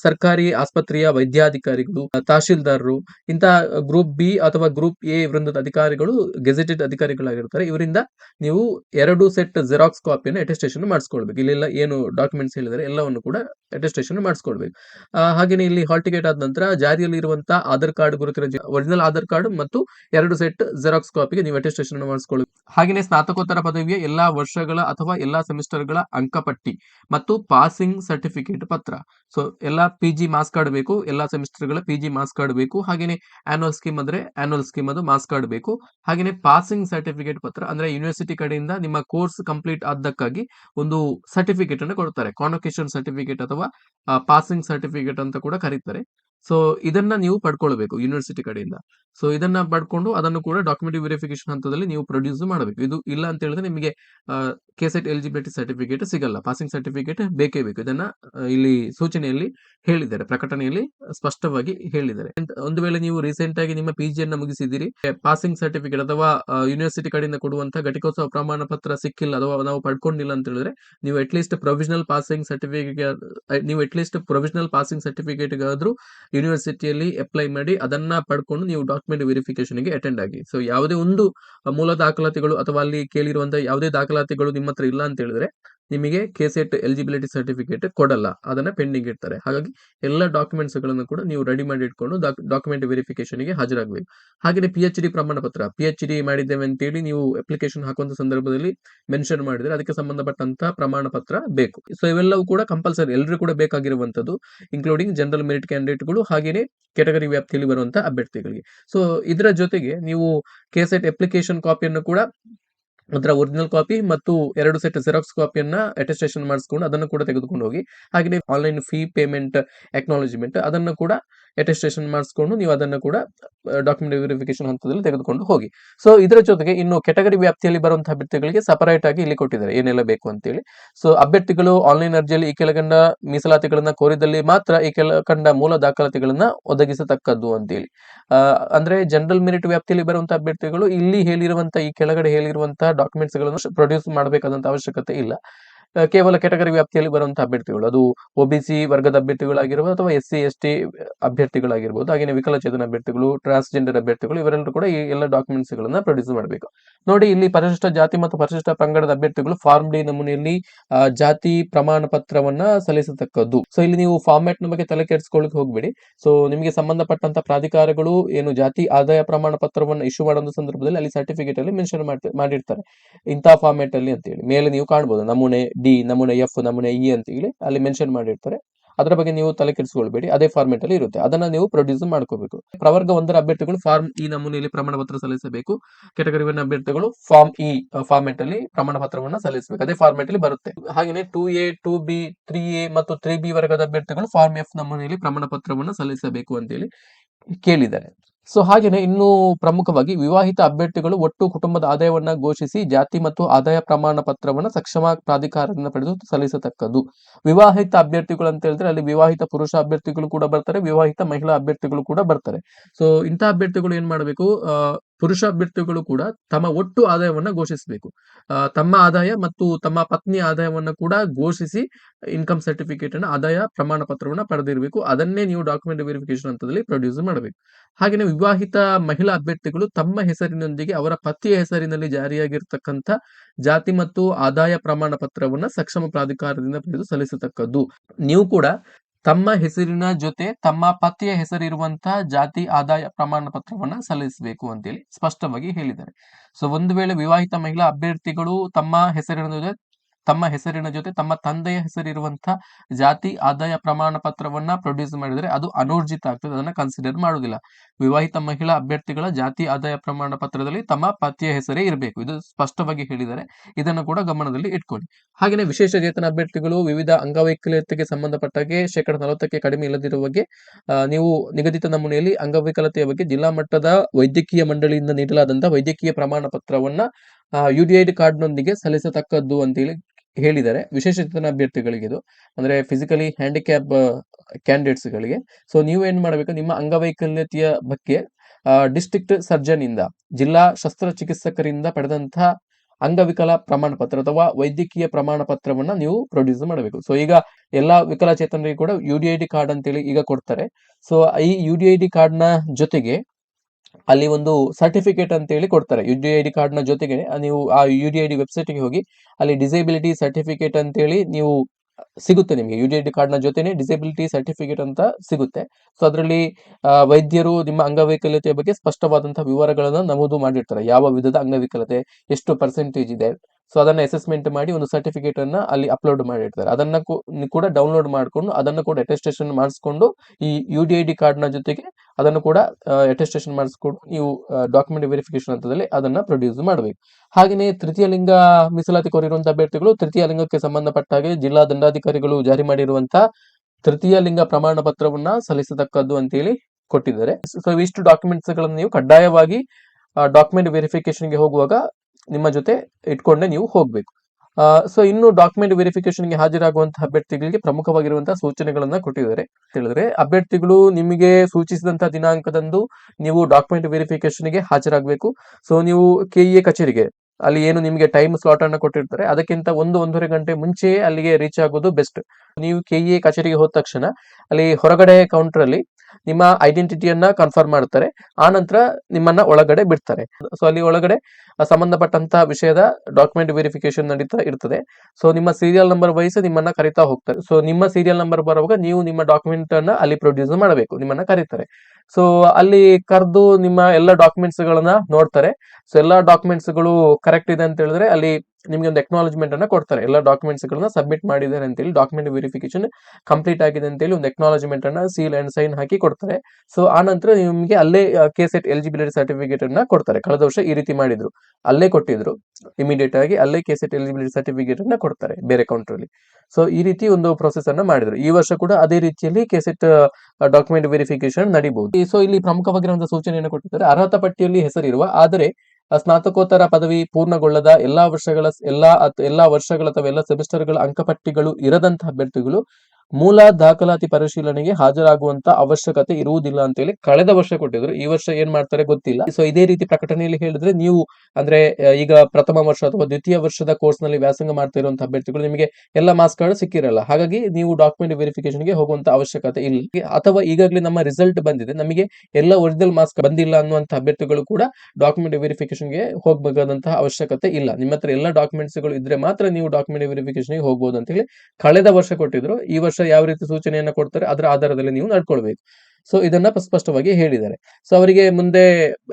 ಸರ್ಕಾರಿ ಆಸ್ಪತ್ರೆಯ ವೈದ್ಯಾಧಿಕಾರಿಗಳು ತಹಶೀಲ್ದಾರರು, ಇಂತಹ ಗ್ರೂಪ್ ಬಿ ಅಥವಾ ಗ್ರೂಪ್ ಎ ವೃಂದದ ಅಧಿಕಾರಿಗಳು, ಗೆಜೆಟೆಡ್ ಅಧಿಕಾರಿಗಳಾಗಿರ್ತಾರೆ. ಇವರಿಂದ ನೀವು ಎರಡು ಸೆಟ್ ಜೆರಾಕ್ಸ್ ಕಾಪಿಯನ್ನು ಅಟೆಸ್ಟೇಷನ್ ಮಾಡಿಸ್ಕೊಳ್ಬೇಕು. ಇಲ್ಲೆಲ್ಲ ಏನು ಡಾಕ್ಯುಮೆಂಟ್ಸ್ ಹೇಳಿದರೆ ಎಲ್ಲವನ್ನು ಕೂಡ ಅಟೆಸ್ಟೇಷನ್ ಮಾಡಿಸ್ಕೊಳ್ಬೇಕು. ಹಾಗೇನೆ ಇಲ್ಲಿ ಹಾಲ್ ಟಿಕೆಟ್ ಆದ ನಂತರ ಜಾರಿಯಲ್ಲಿ ಇರುವಂತಹ ಆಧಾರ್ ಕಾರ್ಡ್ ಗುರುತಿನ ಒರಿಜಿನಲ್ ಆಧಾರ್ ಕಾರ್ಡ್ ಮತ್ತು ಎರಡು ಸೆಟ್ ಜೆರಾಕ್ಸ್ ಕಾಪಿಗೆ ನೀವು ಅಟೆಸ್ಟೇಷನ್ ಮಾಡಿಸ್ಕೊಳ್ಬೇಕು. ಹಾಗೇನೆ ಸ್ನಾತಕೋತ್ತರ ಪದವಿಯ ಎಲ್ಲಾ ವರ್ಷಗಳ ಅಥವಾ ಎಲ್ಲಾ ಸೆಮಿಸ್ಟರ್ಗಳ ಅಂಕಪಟ್ಟಿ ಮತ್ತು ಪಾಸಿಂಗ್ ಸರ್ಟಿಫಿಕೇಟ್ ಪತ್ರ. ಸೊ ಎಲ್ಲಾ ಪಿ ಜಿ ಮಾಸ್ ಕಾರ್ಡ್ ಬೇಕು, ಎಲ್ಲಾ ಸೆಮಿಸ್ಟರ್ಗಳ ಪಿ ಜಿ ಮಾಸ್ ಕಾರ್ಡ್ ಬೇಕು, ಹಾಗೇನೆ ಆನ್ಯುವಲ್ ಸ್ಕೀಮ್ ಅಂದ್ರೆ ಆನ್ಯುವಲ್ ಸ್ಕೀಮ್ ಅದು ಮಾಸ್ ಕಾರ್ಡ್ ಬೇಕು. ಹಾಗೆಯೇ ಪಾಸಿಂಗ್ ಸರ್ಟಿಫಿಕೇಟ್ ಪತ್ರ ಅಂದ್ರೆ ಯೂನಿವರ್ಸಿಟಿ ಕಡೆಯಿಂದ ನಿಮ್ಮ ಕೋರ್ಸ್ ಕಂಪ್ಲೀಟ್ ಆದಕ್ಕಾಗಿ ಒಂದು ಸರ್ಟಿಫಿಕೇಟ್ ಅನ್ನು ಕೊಡ್ತಾರೆ. ಕಾನ್ವೊಕೇಶನ್ ಸರ್ಟಿಫಿಕೇಟ್ ಅಥವಾ ಪಾಸಿಂಗ್ ಸರ್ಟಿಫಿಕೇಟ್ ಅಂತ ಕೂಡ ಕರೀತಾರೆ. ಸೊ ಇದನ್ನ ನೀವು ಪಡ್ಕೊಳ್ಬೇಕು ಯೂನಿವರ್ಸಿಟಿ ಕಡೆಯಿಂದ. ಸೊ ಇದನ್ನ ಪಡ್ಕೊಂಡು ಅದನ್ನು ಕೂಡ ಡಾಕ್ಯುಮೆಂಟ್ ವೆರಿಫಿಕೇಶನ್ ಹಂತದಲ್ಲಿ ನೀವು ಪ್ರೊಡ್ಯೂಸ್ ಮಾಡಬೇಕು. ಇದು ಇಲ್ಲ ಅಂತ ಹೇಳಿದ್ರೆ ನಿಮಗೆ ಕೆಸೆಟ್ ಎಲಿಜಿಬಿಲಿಟಿ ಸರ್ಟಿಫಿಕೇಟ್ ಸಿಗಲ್ಲ. ಪಾಸಿಂಗ್ ಸರ್ಟಿಫಿಕೇಟ್ ಬೇಕೇ ಬೇಕು. ಇದನ್ನ ಇಲ್ಲಿ ಸೂಚನೆಯಲ್ಲಿ ಹೇಳಿದ್ದಾರೆ. ಪ್ರಕಟಣೆಯಲ್ಲಿ ಸ್ಪಷ್ಟವಾಗಿ ಹೇಳಿದ್ದಾರೆ. ಒಂದು ವೇಳೆ ನೀವು ರೀಸೆಂಟ್ ಆಗಿ ನಿಮ್ಮ ಪಿ ಜಿಯನ್ನ ಮುಗಿಸಿದ್ದೀರಿ ಪಾಸಿಂಗ್ ಸರ್ಟಿಫಿಕೇಟ್ ಅಥವಾ ಯೂನಿವರ್ಸಿಟಿ ಕಡೆಯಿಂದ ಕೊಡುವಂತಹ ಘಟಿಕೋತ್ಸವ ಪ್ರಮಾಣ ಪತ್ರ ಸಿಕ್ಕಿಲ್ಲ ಅಥವಾ ನಾವು ಪಡ್ಕೊಂಡಿಲ್ಲ ಅಂತ ಹೇಳಿದ್ರೆ, ನೀವು at least provisional passing certificate ನೀವು at least provisional passing certificate ಆದ್ರೂ ಯೂನಿವರ್ಸಿಟಿಯಲ್ಲಿ ಅಪ್ಲೈ ಮಾಡಿ ಅದನ್ನ ಪಡ್ಕೊಂಡು ನೀವು ಡಾಕ್ಯುಮೆಂಟ್ ವೆರಿಫಿಕೇಶನ್ಗೆ ಅಟೆಂಡ್ ಆಗಿ. ಸೊ ಯಾವುದೇ ಒಂದು ಮೂಲ ದಾಖಲಾತಿಗಳು ಅಥವಾ ಅಲ್ಲಿ ಕೇಳಿರುವಂತಹ ಯಾವುದೇ ದಾಖಲಾತಿಗಳು ನಿಮ್ಮ ಹತ್ರ ಇಲ್ಲ ಅಂತ ಹೇಳಿದ್ರೆ ನಿಮಗೆ ಕೆಸೆಟ್ ಎಲಿಜಿಬಿಲಿಟಿ ಸರ್ಟಿಫಿಕೇಟ್ ಕೊಡಲ್ಲ, ಅದನ್ನ ಪೆಂಡಿಂಗ್ ಇಡ್ತಾರೆ. ಹಾಗಾಗಿ ಎಲ್ಲ ಡಾಕ್ಯುಮೆಂಟ್ಸ್ಗಳನ್ನು ಕೂಡ ನೀವು ರೆಡಿ ಮಾಡಿ ಇಟ್ಕೊಂಡು ಡಾಕ್ಯುಮೆಂಟ್ ವೆರಿಫಿಕೇಶನ್ಗೆ ಹಾಜರಾಗಬೇಕು. ಹಾಗೆ ಪಿ ಎಚ್ ಡಿ ಪ್ರಮಾಣ ಪತ್ರ ಪಿ ಎಚ್ ಡಿ ಮಾಡಿದ್ದೇವೆ ಅಂತೇಳಿ ನೀವು ಅಪ್ಲಿಕೇಶನ್ ಹಾಕುವಂತ ಸಂದರ್ಭದಲ್ಲಿ ಮೆನ್ಷನ್ ಮಾಡಿದ್ರೆ ಅದಕ್ಕೆ ಸಂಬಂಧಪಟ್ಟಂತಹ ಪ್ರಮಾಣ ಪತ್ರ ಬೇಕು. ಸೊ ಇವೆಲ್ಲವೂ ಕೂಡ ಕಂಪಲ್ಸರಿ ಎಲ್ಲರೂ ಕೂಡ ಬೇಕಾಗಿರುವಂತದ್ದು ಇನ್ಕ್ಲೂಡಿಂಗ್ ಜನರಲ್ ಮೆರಿಟ್ ಕ್ಯಾಂಡಿಡೇಟ್ಗಳು ಹಾಗೆಯೇ ಕೆಟಗರಿ ವ್ಯಾಪ್ತಿಯಲ್ಲಿ ಬರುವಂತಹ ಅಭ್ಯರ್ಥಿಗಳಿಗೆ. ಸೊ ಇದರ ಜೊತೆಗೆ ನೀವು ಕೆಸೆಟ್ ಅಪ್ಲಿಕೇಶನ್ ಕಾಪಿಯನ್ನು ಕೂಡ ಅದರ ಒರಿಜಿನಲ್ ಕಾಪಿ ಮತ್ತು ಎರಡು ಸೆಟ್ ಜೆರಾಕ್ಸ್ ಕಾಪಿಯನ್ನ ಅಟೆಸ್ಟೇಷನ್ ಮಾಡಿಸ್ಕೊಂಡು ಅದನ್ನು ಕೂಡ ತೆಗೆದುಕೊಂಡು ಹೋಗಿ ಹಾಗೆಯೇ ಆನ್ಲೈನ್ ಫೀ ಪೇಮೆಂಟ್ ಎಕ್ನಾಲಜಿಮೆಂಟ್ ಅದನ್ನು ಕೂಡ ಅಟೆಸ್ಟೇಷನ್ ಮಾಡಿಸ್ಕೊಂಡು ನೀವು ಅದನ್ನು ಕೂಡ ಡಾಕ್ಯುಮೆಂಟ್ ವೆರಿಫಿಕೇಶನ್ ಹಂತದಲ್ಲಿ ತೆಗೆದುಕೊಂಡು ಹೋಗಿ. ಸೊ ಇದರ ಜೊತೆಗೆ ಇನ್ನು ಕೆಟಗರಿ ವ್ಯಾಪ್ತಿಯಲ್ಲಿ ಬರುವಂತಹ ಅಭ್ಯರ್ಥಿಗಳಿಗೆ ಸಪರೇಟ್ ಆಗಿ ಇಲ್ಲಿ ಕೊಟ್ಟಿದ್ದಾರೆ. ಏನೆಲ್ಲ ಬೇಕು ಅಂತೇಳಿ. ಸೊ ಅಭ್ಯರ್ಥಿಗಳು ಆನ್ಲೈನ್ ಅರ್ಜಿಯಲ್ಲಿ ಈ ಕೆಳಗಂಡ ಮೀಸಲಾತಿಗಳನ್ನ ಕೋರಿದಲ್ಲಿ ಮಾತ್ರ ಈ ಕೆಳಕಂಡ ಮೂಲ ದಾಖಲಾತಿಗಳನ್ನ ಒದಗಿಸತಕ್ಕದ್ದು ಅಂತೇಳಿ. ಹೇಳಿ ಅಂದ್ರೆ ಜನರಲ್ ಮೆರಿಟ್ ವ್ಯಾಪ್ತಿಯಲ್ಲಿ ಬರುವಂತಹ ಅಭ್ಯರ್ಥಿಗಳು ಇಲ್ಲಿ ಹೇಳಿರುವಂತಹ, ಈ ಕೆಳಗಡೆ ಹೇಳಿರುವಂತಹ ಡಾಕ್ಯುಮೆಂಟ್ಸ್ಗಳನ್ನು ಪ್ರೊಡ್ಯೂಸ್ ಮಾಡಬೇಕಾದಂತ ಅವಶ್ಯಕತೆ ಇಲ್ಲ. ಕೇವಲ ಕೆಟಗರಿ ವ್ಯಾಪ್ತಿಯಲ್ಲಿ ಬರುವಂತಹ ಅಭ್ಯರ್ಥಿಗಳು. ಅದು ಒಬಿಸಿ ವರ್ಗದ ಅಭ್ಯರ್ಥಿಗಳಾಗಿರ್ಬೋದು ಅಥವಾ ಎಸ್ ಸಿ ಎಸ್ ಟಿ ಅಭ್ಯರ್ಥಿಗಳಾಗಿರ್ಬೋದು ಹಾಗೆ ವಿಕಲಚೇತನ ಅಭ್ಯರ್ಥಿಗಳು ಟ್ರಾನ್ಸ್ಜೆಂಡರ್ ಅಭ್ಯರ್ಥಿಗಳು, ಇವರೆಲ್ಲರೂ ಕೂಡ ಈ ಎಲ್ಲ ಡಾಕ್ಯುಮೆಂಟ್ಸ್ ಗಳನ್ನ ಪ್ರೊಡ್ಯೂಸ್ ಮಾಡಬೇಕು. ನೋಡಿ, ಇಲ್ಲಿ ಪರಿಶಿಷ್ಟ ಜಾತಿ ಮತ್ತು ಪರಿಶಿಷ್ಟ ಪಂಗಡದ ಅಭ್ಯರ್ಥಿಗಳು ಫಾರ್ಮ್ ಡಿ ನಮೂನೆಯಲ್ಲಿ ಜಾತಿ ಪ್ರಮಾಣ ಪತ್ರವನ್ನ ಸಲ್ಲಿಸತಕ್ಕದ್ದು. ಸೊ ಇಲ್ಲಿ ನೀವು ಫಾರ್ಮ್ಯಾಟ್ನ ಬಗ್ಗೆ ತಲೆ ಕೆಡಿಸ್ಕೊಳ್ಳಿಕ್ಕೆ ಹೋಗ್ಬೇಡಿ. ಸೊ ನಿಮಗೆ ಸಂಬಂಧಪಟ್ಟಂತ ಪ್ರಾಧಿಕಾರಗಳು ಏನು ಜಾತಿ ಆದಾಯ ಪ್ರಮಾಣ ಪತ್ರವನ್ನು ಇಶ್ಯೂ ಮಾಡೋ ಸಂದರ್ಭದಲ್ಲಿ ಅಲ್ಲಿ ಸರ್ಟಿಫಿಕೇಟ್ ಅಲ್ಲಿ ಮೆನ್ಷನ್ ಮಾಡಿರ್ತಾರೆ. ಇಂಥ ಫಾರ್ಮ್ಯಾಟ್ ಅಲ್ಲಿ ಅಂತ ಹೇಳಿ ಮೇಲೆ ನೀವು ಕಾಣಬಹುದು ನಮೂನೆ ಡಿ ನಮೂನೆ ಎಫ್ ನಮೂನೆ ಇ ಅಂತ ಹೇಳಿ ಅಲ್ಲಿ ಮೆನ್ಷನ್ ಮಾಡಿರ್ತಾರೆ. ಅದರ ಬಗ್ಗೆ ನೀವು ತಲೆ ಕೆಡಿಸಿಕೊಳ್ಬೇಡಿ. ಅದೇ ಫಾರ್ಮೆಟ್ ಅಲ್ಲಿ ಇರುತ್ತೆ. ಅದನ್ನ ನೀವು ಪ್ರೊಡ್ಯೂಸ್ ಮಾಡ್ಕೋಬೇಕು. ಪ್ರವರ್ಗ ಒಂದರ ಅಭ್ಯರ್ಥಿಗಳು ಫಾರ್ಮ್ ಇ ನಮೂನೆಯಲ್ಲಿ ಪ್ರಮಾಣ ಪತ್ರ ಸಲ್ಲಿಸಬೇಕು. ಕೆಟಗರಿ ಒನ್ ಅಭ್ಯರ್ಥಿಗಳು ಫಾರ್ಮ್ ಇ ಫಾರ್ಮೆಟ್ ಅಲ್ಲಿ ಪ್ರಮಾಣ ಪತ್ರವನ್ನ ಸಲ್ಲಿಸಬೇಕು. ಅದೇ ಫಾರ್ಮೆಟ್ ಅಲ್ಲಿ ಬರುತ್ತೆ. ಹಾಗೆ two A two B three A ಮತ್ತು ತ್ರೀ ಬಿ ವರ್ಗದ ಅಭ್ಯರ್ಥಿಗಳು ಫಾರ್ಮ್ ಎಫ್ ನಮೂನೆಯಲ್ಲಿ ಪ್ರಮಾಣ ಪತ್ರವನ್ನು ಸಲ್ಲಿಸಬೇಕು ಅಂತೇಳಿ ಕೇಳಿದ್ದಾರೆ. ಸೊ ಹಾಗೇನೆ ಇನ್ನು ಪ್ರಮುಖವಾಗಿ ವಿವಾಹಿತ ಅಭ್ಯರ್ಥಿಗಳು ಒಟ್ಟು ಕುಟುಂಬದ ಆದಾಯವನ್ನ ಘೋಷಿಸಿ ಜಾತಿ ಮತ್ತು ಆದಾಯ ಪ್ರಮಾಣ ಪತ್ರವನ್ನ ಸಕ್ಷಮ ಪ್ರಾಧಿಕಾರದಿಂದ ಪಡೆದು ಸಲ್ಲಿಸತಕ್ಕದ್ದು. ವಿವಾಹಿತ ಅಭ್ಯರ್ಥಿಗಳು ಅಂತ ಹೇಳಿದ್ರೆ ಅಲ್ಲಿ ವಿವಾಹಿತ ಪುರುಷ ಅಭ್ಯರ್ಥಿಗಳು ಕೂಡ ಬರ್ತಾರೆ, ವಿವಾಹಿತ ಮಹಿಳಾ ಅಭ್ಯರ್ಥಿಗಳು ಕೂಡ ಬರ್ತಾರೆ. ಸೊ ಇಂಥ ಅಭ್ಯರ್ಥಿಗಳು ಏನ್ ಮಾಡಬೇಕು ಪುರುಷ ಅಭ್ಯರ್ಥಿಗಳು ಕೂಡ ತಮ್ಮ ಒಟ್ಟು ಆದಾಯವನ್ನ ಘೋಷಿಸಬೇಕು. ತಮ್ಮ ಆದಾಯ ಮತ್ತು ತಮ್ಮ ಪತ್ನಿ ಆದಾಯವನ್ನ ಕೂಡ ಘೋಷಿಸಿ ಇನ್ಕಮ್ ಸರ್ಟಿಫಿಕೇಟ್ ಅನ್ನ ಆದಾಯ ಪ್ರಮಾಣ ಪತ್ರವನ್ನ ಪಡೆದಿರಬೇಕು. ಅದನ್ನೇ ನೀವು ಡಾಕ್ಯುಮೆಂಟ್ ವೆರಿಫಿಕೇಶನ್ ಹಂತದಲ್ಲಿ ಪ್ರೊಡ್ಯೂಸ್ ಮಾಡಬೇಕು. ಹಾಗೆಯೇ ವಿವಾಹಿತ ಮಹಿಳಾ ಅಭ್ಯರ್ಥಿಗಳು ತಮ್ಮ ಹೆಸರಿನೊಂದಿಗೆ ಅವರ ಪತಿಯ ಹೆಸರಿನಲ್ಲಿ ಜಾರಿಯಾಗಿರ್ತಕ್ಕಂಥ ಜಾತಿ ಮತ್ತು ಆದಾಯ ಪ್ರಮಾಣ ಪತ್ರವನ್ನ ಸಕ್ಷಮ ಪ್ರಾಧಿಕಾರದಿಂದ ಪಡೆದು ಸಲ್ಲಿಸತಕ್ಕದ್ದು. ನೀವು ಕೂಡ ತಮ್ಮ ಹೆಸರಿನ ಜೊತೆ ತಮ್ಮ ಪತಿಯ ಹೆಸರಿರುವಂತಹ ಜಾತಿ ಆದಾಯ ಪ್ರಮಾಣ ಪತ್ರವನ್ನ ಸಲ್ಲಿಸಬೇಕು ಅಂತೇಳಿ ಸ್ಪಷ್ಟವಾಗಿ ಹೇಳಿದ್ದಾರೆ. ಸೊ ಒಂದು ವೇಳೆ ವಿವಾಹಿತ ಮಹಿಳಾ ಅಭ್ಯರ್ಥಿಗಳು ತಮ್ಮ ಹೆಸರಿನ ಜೊತೆ ತಮ್ಮ ಹೆಸರಿನ ಜೊತೆ ತಮ್ಮ ತಂದೆಯ ಹೆಸರಿರುವಂತಹ ಜಾತಿ ಆದಾಯ ಪ್ರಮಾಣ ಪತ್ರವನ್ನ ಪ್ರೊಡ್ಯೂಸ್ ಮಾಡಿದರೆ ಅದು ಅನೂರ್ಜಿತ ಆಗ್ತದೆ, ಅದನ್ನ ಕನ್ಸಿಡರ್ ಮಾಡುವುದಿಲ್ಲ. ವಿವಾಹಿತ ಮಹಿಳಾ ಅಭ್ಯರ್ಥಿಗಳ ಜಾತಿ ಆದಾಯ ಪ್ರಮಾಣ ಪತ್ರದಲ್ಲಿ ತಮ್ಮ ಪತಿಯ ಹೆಸರೇ ಇರಬೇಕು. ಇದು ಸ್ಪಷ್ಟವಾಗಿ ಹೇಳಿದರೆ ಇದನ್ನು ಕೂಡ ಗಮನದಲ್ಲಿ ಇಟ್ಕೊಳ್ಳಿ. ಹಾಗೆಯೇ ವಿಶೇಷ ಚೇತನ ಅಭ್ಯರ್ಥಿಗಳು ವಿವಿಧ ಅಂಗವೈಕಲ್ಯತೆಗೆ ಸಂಬಂಧಪಟ್ಟಾಗೆ ಶೇಕಡ ನಲವತ್ತಕ್ಕೆ ಕಡಿಮೆ ಇಲ್ಲದಿರುವ ಬಗ್ಗೆ ನೀವು ನಿಗದಿತ ನಮೂನೆಯಲ್ಲಿ ಅಂಗವೈಕಲತೆಯ ಬಗ್ಗೆ ಜಿಲ್ಲಾ ಮಟ್ಟದ ವೈದ್ಯಕೀಯ ಮಂಡಳಿಯಿಂದ ನೀಡಲಾದಂತಹ ವೈದ್ಯಕೀಯ ಪ್ರಮಾಣ ಪತ್ರವನ್ನ ಯು ಡಿ ಐ ಡಿ ಕಾರ್ಡ್ನೊಂದಿಗೆ ಸಲ್ಲಿಸತಕ್ಕದ್ದು ಅಂತೇಳಿ ಹೇಳಿದ್ದಾರೆ. ವಿಶೇಷ ಚೇತನ ಅಭ್ಯರ್ಥಿಗಳಿಗೆ ಇದು. ಅಂದ್ರೆ ಫಿಸಿಕಲಿ ಹ್ಯಾಂಡಿಕ್ಯಾಪ್ ಕ್ಯಾಂಡಿಡೇಟ್ಸ್ಗಳಿಗೆ ಸೊ ನೀವು ಏನ್ ಮಾಡಬೇಕು? ನಿಮ್ಮ ಅಂಗವೈಕಲ್ಯತೆಯ ಬಗ್ಗೆ ಡಿಸ್ಟ್ರಿಕ್ಟ್ ಸರ್ಜನ್ ಇಂದ, ಜಿಲ್ಲಾ ಶಸ್ತ್ರಚಿಕಿತ್ಸಕರಿಂದ ಪಡೆದಂತಹ ಅಂಗವಿಕಲ ಪ್ರಮಾಣ ಪತ್ರ ಅಥವಾ ವೈದ್ಯಕೀಯ ಪ್ರಮಾಣ ಪತ್ರವನ್ನ ನೀವು ಪ್ರೊಡ್ಯೂಸ್ ಮಾಡಬೇಕು. ಸೊ ಈಗ ಎಲ್ಲಾ ವಿಕಲಚೇತನರಿಗೆ ಕೂಡ U D I D card ಅಂತೇಳಿ ಈಗ ಕೊಡ್ತಾರೆ. ಸೊ ಈ ಯು ಡಿ ಐ ಡಿ ಕಾರ್ಡ್ನ ಜೊತೆಗೆ ಅಲ್ಲಿ ಒಂದು ಸರ್ಟಿಫಿಕೇಟ್ ಅಂತ ಹೇಳಿ ಕೊಡ್ತಾರೆ. ಯು ಡಿ ಐ ಡಿ ಕಾರ್ಡ್ನ ಜೊತೆಗೆ ನೀವು ಆ ಯು ಡಿ ಐ ಡಿ ವೆಬ್ಸೈಟ್ಗೆ ಹೋಗಿ, ಅಲ್ಲಿ ಡಿಸೇಬಿಲಿಟಿ ಸರ್ಟಿಫಿಕೇಟ್ ಅಂತ ಹೇಳಿ ನೀವು ಸಿಗುತ್ತೆ ನಿಮಗೆ. ಯು ಡಿ ಐ ಡಿ ಕಾರ್ಡ್ನ ಜೊತೆನೆ ಡಿಸೇಬಿಲಿಟಿ ಸರ್ಟಿಫಿಕೇಟ್ ಅಂತ ಸಿಗುತ್ತೆ. ಸೊ ಅದರಲ್ಲಿ ವೈದ್ಯರು ನಿಮ್ಮ ಅಂಗವೈಕಲ್ಯತೆಯ ಬಗ್ಗೆ ಸ್ಪಷ್ಟವಾದಂತಹ ವಿವರಗಳನ್ನ ನಮೂದು ಮಾಡಿರ್ತಾರೆ. ಯಾವ ವಿಧದ ಅಂಗವಿಕಲತೆ ಎಷ್ಟು ಪರ್ಸೆಂಟೇಜ್ ಇದೆ ಸೊ ಅದನ್ನ ಅಸೆಸ್ಮೆಂಟ್ ಮಾಡಿ ಒಂದು ಸರ್ಟಿಫಿಕೇಟ್ ಅನ್ನ ಅಲ್ಲಿ ಅಪ್ಲೋಡ್ ಮಾಡಿರ್ತಾರೆ. ಅದನ್ನ ಕೂಡ ಡೌನ್ಲೋಡ್ ಮಾಡ್ಕೊಂಡು ಅದನ್ನು ಕೂಡ ಅಟೆಸ್ಟೇಷನ್ ಮಾಡಿಸ್ಕೊಂಡು ಈ ಯು ಡಿ ಐ ಡಿ ಕಾರ್ಡ್ನ ಜೊತೆಗೆ ಅದನ್ನು ಕೂಡ ಅಟೆಸ್ಟೇಷನ್ ಮಾಡಿಸ್ಕೊಂಡು ನೀವು ಡಾಕ್ಯುಮೆಂಟ್ ವೆರಿಫಿಕೇಶನ್ ಹಂತದಲ್ಲಿ ಅದನ್ನ ಪ್ರೊಡ್ಯೂಸ್ ಮಾಡಬೇಕು. ಹಾಗೆಯೇ ತೃತೀಯ ಲಿಂಗ ಮೀಸಲಾತಿ ಕೋರಿರುವಂತಹ ಅಭ್ಯರ್ಥಿಗಳು ತೃತೀಯ ಲಿಂಗಕ್ಕೆ ಸಂಬಂಧಪಟ್ಟ ಹಾಗೆ ಜಿಲ್ಲಾ ದಂಡಾಧಿಕಾರಿಗಳು ಜಾರಿ ಮಾಡಿರುವಂತಹ ತೃತೀಯ ಲಿಂಗ ಪ್ರಮಾಣ ಪತ್ರವನ್ನ ಸಲ್ಲಿಸತಕ್ಕದ್ದು ಅಂತೇಳಿ ಕೊಟ್ಟಿದ್ದಾರೆ. ಸೊ ಇಷ್ಟು ಡಾಕ್ಯುಮೆಂಟ್ಸ್ಗಳನ್ನು ನೀವು ಕಡ್ಡಾಯವಾಗಿ ಡಾಕ್ಯುಮೆಂಟ್ ವೆರಿಫಿಕೇಶನ್ಗೆ ಹೋಗುವಾಗ ನಿಮ್ಮ ಜೊತೆ ಇಟ್ಕೊಂಡೆ ನೀವು ಹೋಗ್ಬೇಕು. ಸೊ ಇನ್ನು ಡಾಕ್ಯುಮೆಂಟ್ ವೆರಿಫಿಕೇಶನ್ಗೆ ಹಾಜರಾಗುವಂತಹ ಅಭ್ಯರ್ಥಿಗಳಿಗೆ ಪ್ರಮುಖವಾಗಿರುವಂತಹ ಸೂಚನೆಗಳನ್ನ ಕೊಟ್ಟಿದ್ದಾರೆ. ಹೇಳಿದ್ರೆ ಅಭ್ಯರ್ಥಿಗಳು ನಿಮಗೆ ಸೂಚಿಸಿದಂತಹ ದಿನಾಂಕದಂದು ನೀವು ಡಾಕ್ಯುಮೆಂಟ್ ವೆರಿಫಿಕೇಶನ್ಗೆ ಹಾಜರಾಗಬೇಕು. ಸೊ ನೀವು ಕೆಇಎ ಕಚೇರಿಗೆ ಅಲ್ಲಿ ಏನು ನಿಮಗೆ ಟೈಮ್ ಸ್ಲಾಟ್ ಅನ್ನ ಕೊಟ್ಟಿರ್ತಾರೆ. ಅದಕ್ಕಿಂತ ಒಂದು, ಒಂದೂವರೆ ಗಂಟೆ ಮುಂಚೆಯೇ ಅಲ್ಲಿಗೆ ರೀಚ್ ಆಗೋದು ಬೆಸ್ಟ್ ನೀವು ಕೆಇಎ ಕಚೇರಿಗೆ ಹೋದ ತಕ್ಷಣ ಅಲ್ಲಿ ಹೊರಗಡೆ ಕೌಂಟರ್ ಅಲ್ಲಿ ನಿಮ್ಮ ಐಡೆಂಟಿಟಿಯನ್ನ ಕನ್ಫರ್ಮ್ ಮಾಡ್ತಾರೆ. ಆ ನಂತರ ನಿಮ್ಮನ್ನ ಒಳಗಡೆ ಬಿಡ್ತಾರೆ. ಸೊ ಅಲ್ಲಿ ಒಳಗಡೆ ಸಂಬಂಧಪಟ್ಟಂತಹ ವಿಷಯದ ಡಾಕ್ಯುಮೆಂಟ್ ವೆರಿಫಿಕೇಶನ್ ನಡೀತಾ ಇರ್ತದೆ. ಸೊ ನಿಮ್ಮ ಸೀರಿಯಲ್ ನಂಬರ್ ವೈಸ್ ನಿಮ್ಮನ್ನ ಕರಿತಾ ಹೋಗ್ತಾರೆ. ಸೊ ನಿಮ್ಮ ಸೀರಿಯಲ್ ನಂಬರ್ ಬರುವಾಗ ನೀವು ನಿಮ್ಮ ಡಾಕ್ಯುಮೆಂಟ್ ಅನ್ನ ಅಲ್ಲಿ ಪ್ರೊಡ್ಯೂಸ್ ಮಾಡಬೇಕು. ನಿಮ್ಮನ್ನ ಕರೀತಾರೆ. ಸೊ ಅಲ್ಲಿ ಕರೆದು ನಿಮ್ಮ ಎಲ್ಲ ಡಾಕ್ಯುಮೆಂಟ್ಸ್ ಗಳನ್ನ ನೋಡ್ತಾರೆ. ಸೊ ಎಲ್ಲಾ ಡಾಕ್ಯುಮೆಂಟ್ಸ್ಗಳು ಕರೆಕ್ಟ್ ಇದೆ ಅಂತ ಹೇಳಿದ್ರೆ ಅಲ್ಲಿ ನಿಮ್ಗೆ ಒಂದು ಎಕ್ನಾಲಜ್ಮೆಂಟ್ ಅನ್ನ ಕೊಡ್ತಾರೆ. ಎಲ್ಲ ಡಾಕ್ಯುಮೆಂಟ್ಸ್ ಗಳನ್ನ ಸಬ್ಮಿಟ್ ಮಾಡಿದ್ದಾರೆ ಅಂತೇಳಿ ಡಾಕ್ಯುಮೆಂಟ್ ವೆರಿಫಿಕೇಶನ್ ಕಂಪ್ಲೀಟ್ ಆಗಿದೆ ಅಂತೇಳಿ ಒಂದು ಎಕ್ನಾಲಜ್ಮೆಂಟ್ ಅನ್ನ ಸೀಲ್ ಅಂಡ್ ಸೈನ್ ಹಾಕಿ ಕೊಡ್ತಾರೆ. ಸೊ ಆ ನಂತರ ನಿಮಗೆ ಅಲ್ಲೇ ಕೆ ಸೆಟ್ ಎಲಿಜಿಬಿಲಿಟಿ ಸರ್ಟಿಫಿಕೇಟ್ ಅನ್ನ ಕೊಡ್ತಾರೆ. ಕಳೆದ ವರ್ಷ ಈ ರೀತಿ ಮಾಡಿದ್ರು. ಅಲ್ಲೇ ಕೊಟ್ಟಿದ್ರು. ಇಮಿಡಿಯೇಟ್ ಆಗಿ ಅಲ್ಲೇ ಕೆ ಸೆಟ್ ಎಲಿಜಿಬಿಲಿಟಿ ಸರ್ಟಿಫಿಕೇಟ್ ಅನ್ನ ಕೊಡ್ತಾರೆ ಬೇರೆ ಕೌಂಟರ್ ಅಲ್ಲಿ. ಸೊ ಈ ರೀತಿ ಒಂದು ಪ್ರೊಸೆಸ್ ಅನ್ನ ಮಾಡಿದ್ರು. ಈ ವರ್ಷ ಕೂಡ ಅದೇ ರೀತಿಯಲ್ಲಿ ಕೆಸೆಟ್ ಡಾಕ್ಯುಮೆಂಟ್ ವೆರಿಫಿಕೇಶನ್ ನಡೀಬಹುದು ಸೊ ಇಲ್ಲಿ ಪ್ರಮುಖವಾಗಿರುವಂತಹ ಸೂಚನೆಯನ್ನು ಕೊಟ್ಟಿದ್ದಾರೆ. ಅರ್ಹತಾ ಪಟ್ಟಿಯಲ್ಲಿ ಹೆಸರಿರುವ, ಆದರೆ ಸ್ನಾತಕೋತ್ತರ ಪದವಿ ಪೂರ್ಣಗೊಳ್ಳದ ಎಲ್ಲಾ ವರ್ಷಗಳ ಎಲ್ಲಾ ಎಲ್ಲಾ ವರ್ಷಗಳ ಅಥವಾ ಎಲ್ಲಾ ಸೆಮಿಸ್ಟರ್ಗಳ ಅಂಕಪಟ್ಟಿಗಳು ಇರದಂತಹ ಅಭ್ಯರ್ಥಿಗಳು ಮೂಲ ದಾಖಲಾತಿ ಪರಿಶೀಲನೆಗೆ ಹಾಜರಾಗುವಂತ ಅವಶ್ಯಕತೆ ಇರುವುದಿಲ್ಲ ಅಂತ ಹೇಳಿ ಕಳೆದ ವರ್ಷ ಕೊಟ್ಟಿದ್ರು. ಈ ವರ್ಷ ಏನ್ ಮಾಡ್ತಾರೆ ಗೊತ್ತಿಲ್ಲ. ಸೊ ಇದೇ ರೀತಿ ಪ್ರಕಟಣೆಯಲ್ಲಿ ಹೇಳಿದ್ರೆ ನೀವು, ಅಂದ್ರೆ ಈಗ ಪ್ರಥಮ ವರ್ಷ ಅಥವಾ ದ್ವಿತೀಯ ವರ್ಷದ ಕೋರ್ಸ್ನಲ್ಲಿ ವ್ಯಾಸಂಗ ಮಾಡ್ತಾ ಇರುವಂತಹ ಅಭ್ಯರ್ಥಿಗಳು ನಿಮಗೆ ಎಲ್ಲ ಮಾರ್ಕ್ಸ್ ಕಾರ್ಡ್ ಸಿಕ್ಕಿರಲ್ಲ. ಹಾಗಾಗಿ ನೀವು ಡಾಕ್ಯುಮೆಂಟ್ ವೆರಿಫಿಕೇಶನ್ಗೆ ಹೋಗುವಂತ ಅವಶ್ಯಕತೆ ಇಲ್ಲ. ಅಥವಾ ಈಗಾಗಲೇ ನಮ್ಮ ರಿಸಲ್ಟ್ ಬಂದಿದೆ. ನಮಗೆ ಎಲ್ಲ ಒರಿಜಿನಲ್ ಮಾರ್ಕ್ಸ್ ಬಂದಿಲ್ಲ ಅನ್ನುವಂತ ಅಭ್ಯರ್ಥಿಗಳು ಕೂಡ ಡಾಕ್ಯುಮೆಂಟ್ ವೆರಿಫಿಕೇಶನ್ಗೆ ಹೋಗಬೇಕಾದಂತಹ ಅವಶ್ಯಕತೆ ಇಲ್ಲ. ನಿಮ್ಮ ಹತ್ರ ಎಲ್ಲ ಡಾಕ್ಯುಮೆಂಟ್ಸ್ಗಳು ಇದ್ರೆ ಮಾತ್ರ ನೀವು ಡಾಕ್ಯುಮೆಂಟ್ ವೆರಿಫಿಕೇಶನ್ಗೆ ಹೋಗಬಹುದು ಅಂತ ಹೇಳಿ ಕಳೆದ ವರ್ಷ ಕೊಟ್ಟಿದ್ರು. ಈ ವರ್ಷ ಯಾವ ರೀತಿ ಸೂಚನೆಯನ್ನ ಕೊಡ್ತಾರೆ ಅದರ ಆಧಾರದಲ್ಲಿ ನೀವು ನಡ್ಕೊಳ್ಬೇಕು. ಸೊ ಇದನ್ನ ಸ್ಪಷ್ಟವಾಗಿ ಹೇಳಿದ್ದಾರೆ. ಸೊ ಅವರಿಗೆ ಮುಂದೆ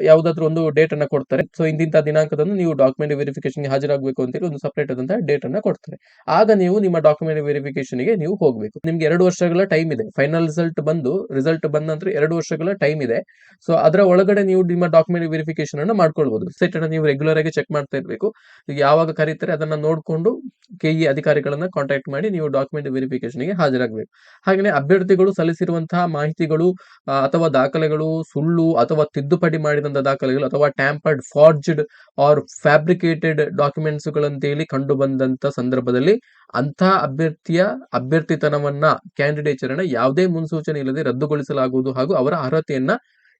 ಯಾವುದಾದ್ರೂ ಒಂದು ಡೇಟ್ ಅನ್ನ ಕೊಡ್ತಾರೆ. ಸೊ ಇಂದಿಂತ ದಿನಾಂಕದಂದು ನೀವು ಡಾಕ್ಯುಮೆಂಟ್ ವೆರಿಫಿಕೇಶನ್ ಹಾಜರಾಗಬೇಕು ಅಂತೇಳಿ ಒಂದು ಸಪರೇಟ್ ಆದಂತಹ ಡೇಟ್ ಅನ್ನ ಕೊಡ್ತಾರೆ. ಆಗ ನೀವು ನಿಮ್ಮ ಡಾಕ್ಯುಮೆಂಟ್ ವೆರಿಫಿಕೇಶನ್ಗೆ ನೀವು ಹೋಗಬೇಕು. ನಿಮ್ಗೆ ಎರಡು ವರ್ಷಗಳ ಟೈಮ್ ಇದೆ. ಫೈನಲ್ ರಿಸಲ್ಟ್ ಬಂದು ರಿಸಲ್ಟ್ ಬಂದ ನಂತರ ಎರಡು ವರ್ಷಗಳ ಟೈಮ್ ಇದೆ. ಸೊ ಅದರ ಒಳಗಡೆ ನೀವು ನಿಮ್ಮ ಡಾಕ್ಯುಮೆಂಟ್ ವೆರಿಫಿಕೇಶನ್ ಅನ್ನು ಮಾಡ್ಕೊಳ್ಬಹುದು ಸೆಟ್ ಅನ್ನ ನೀವು ರೆಗ್ಯುಲರ್ ಆಗಿ ಚೆಕ್ ಮಾಡ್ತಾ ಇರಬೇಕು. ಯಾವಾಗ ಕರೀತಾರೆ ಅದನ್ನ ನೋಡ್ಕೊಂಡು ಕೆಇ ಅಧಿಕಾರಿಗಳನ್ನ ಕಾಂಟ್ಯಾಕ್ಟ್ ಮಾಡಿ ನೀವು ಡಾಕ್ಯುಮೆಂಟ್ ವೆರಿಫಿಕೇಶನ್ಗೆ ಹಾಜರಾಗಬೇಕು. ಹಾಗೆ ಅಭ್ಯರ್ಥಿಗಳು ಸಲ್ಲಿಸಿರುವಂತಹ ಮಾಹಿತಿಗಳು ಅಥವಾ ದಾಖಲೆಗಳು, ಸುಳ್ಳು ಅಥವಾ ತಿದ್ದುಪಡಿ ಮಾಡಿದಂಥ ದಾಖಲೆಗಳು ಅಥವಾ tampered forged or fabricated documents ಗಳಂತೇಳಿ ಕಂಡು ಬಂದಂತ ಸಂದರ್ಭದಲ್ಲಿ ಅಂಥ ಅಭ್ಯರ್ಥಿಯ ಅಭ್ಯರ್ಥಿತನವನ್ನ ಕ್ಯಾಂಡಿಡೇಟ್ ಅನ್ನ ಯಾವುದೇ ಮುನ್ಸೂಚನೆ ಇಲ್ಲದೆ ರದ್ದುಗೊಳಿಸಲಾಗುವುದು ಹಾಗೂ ಅವರ ಅರ್ಹತೆಯನ್ನ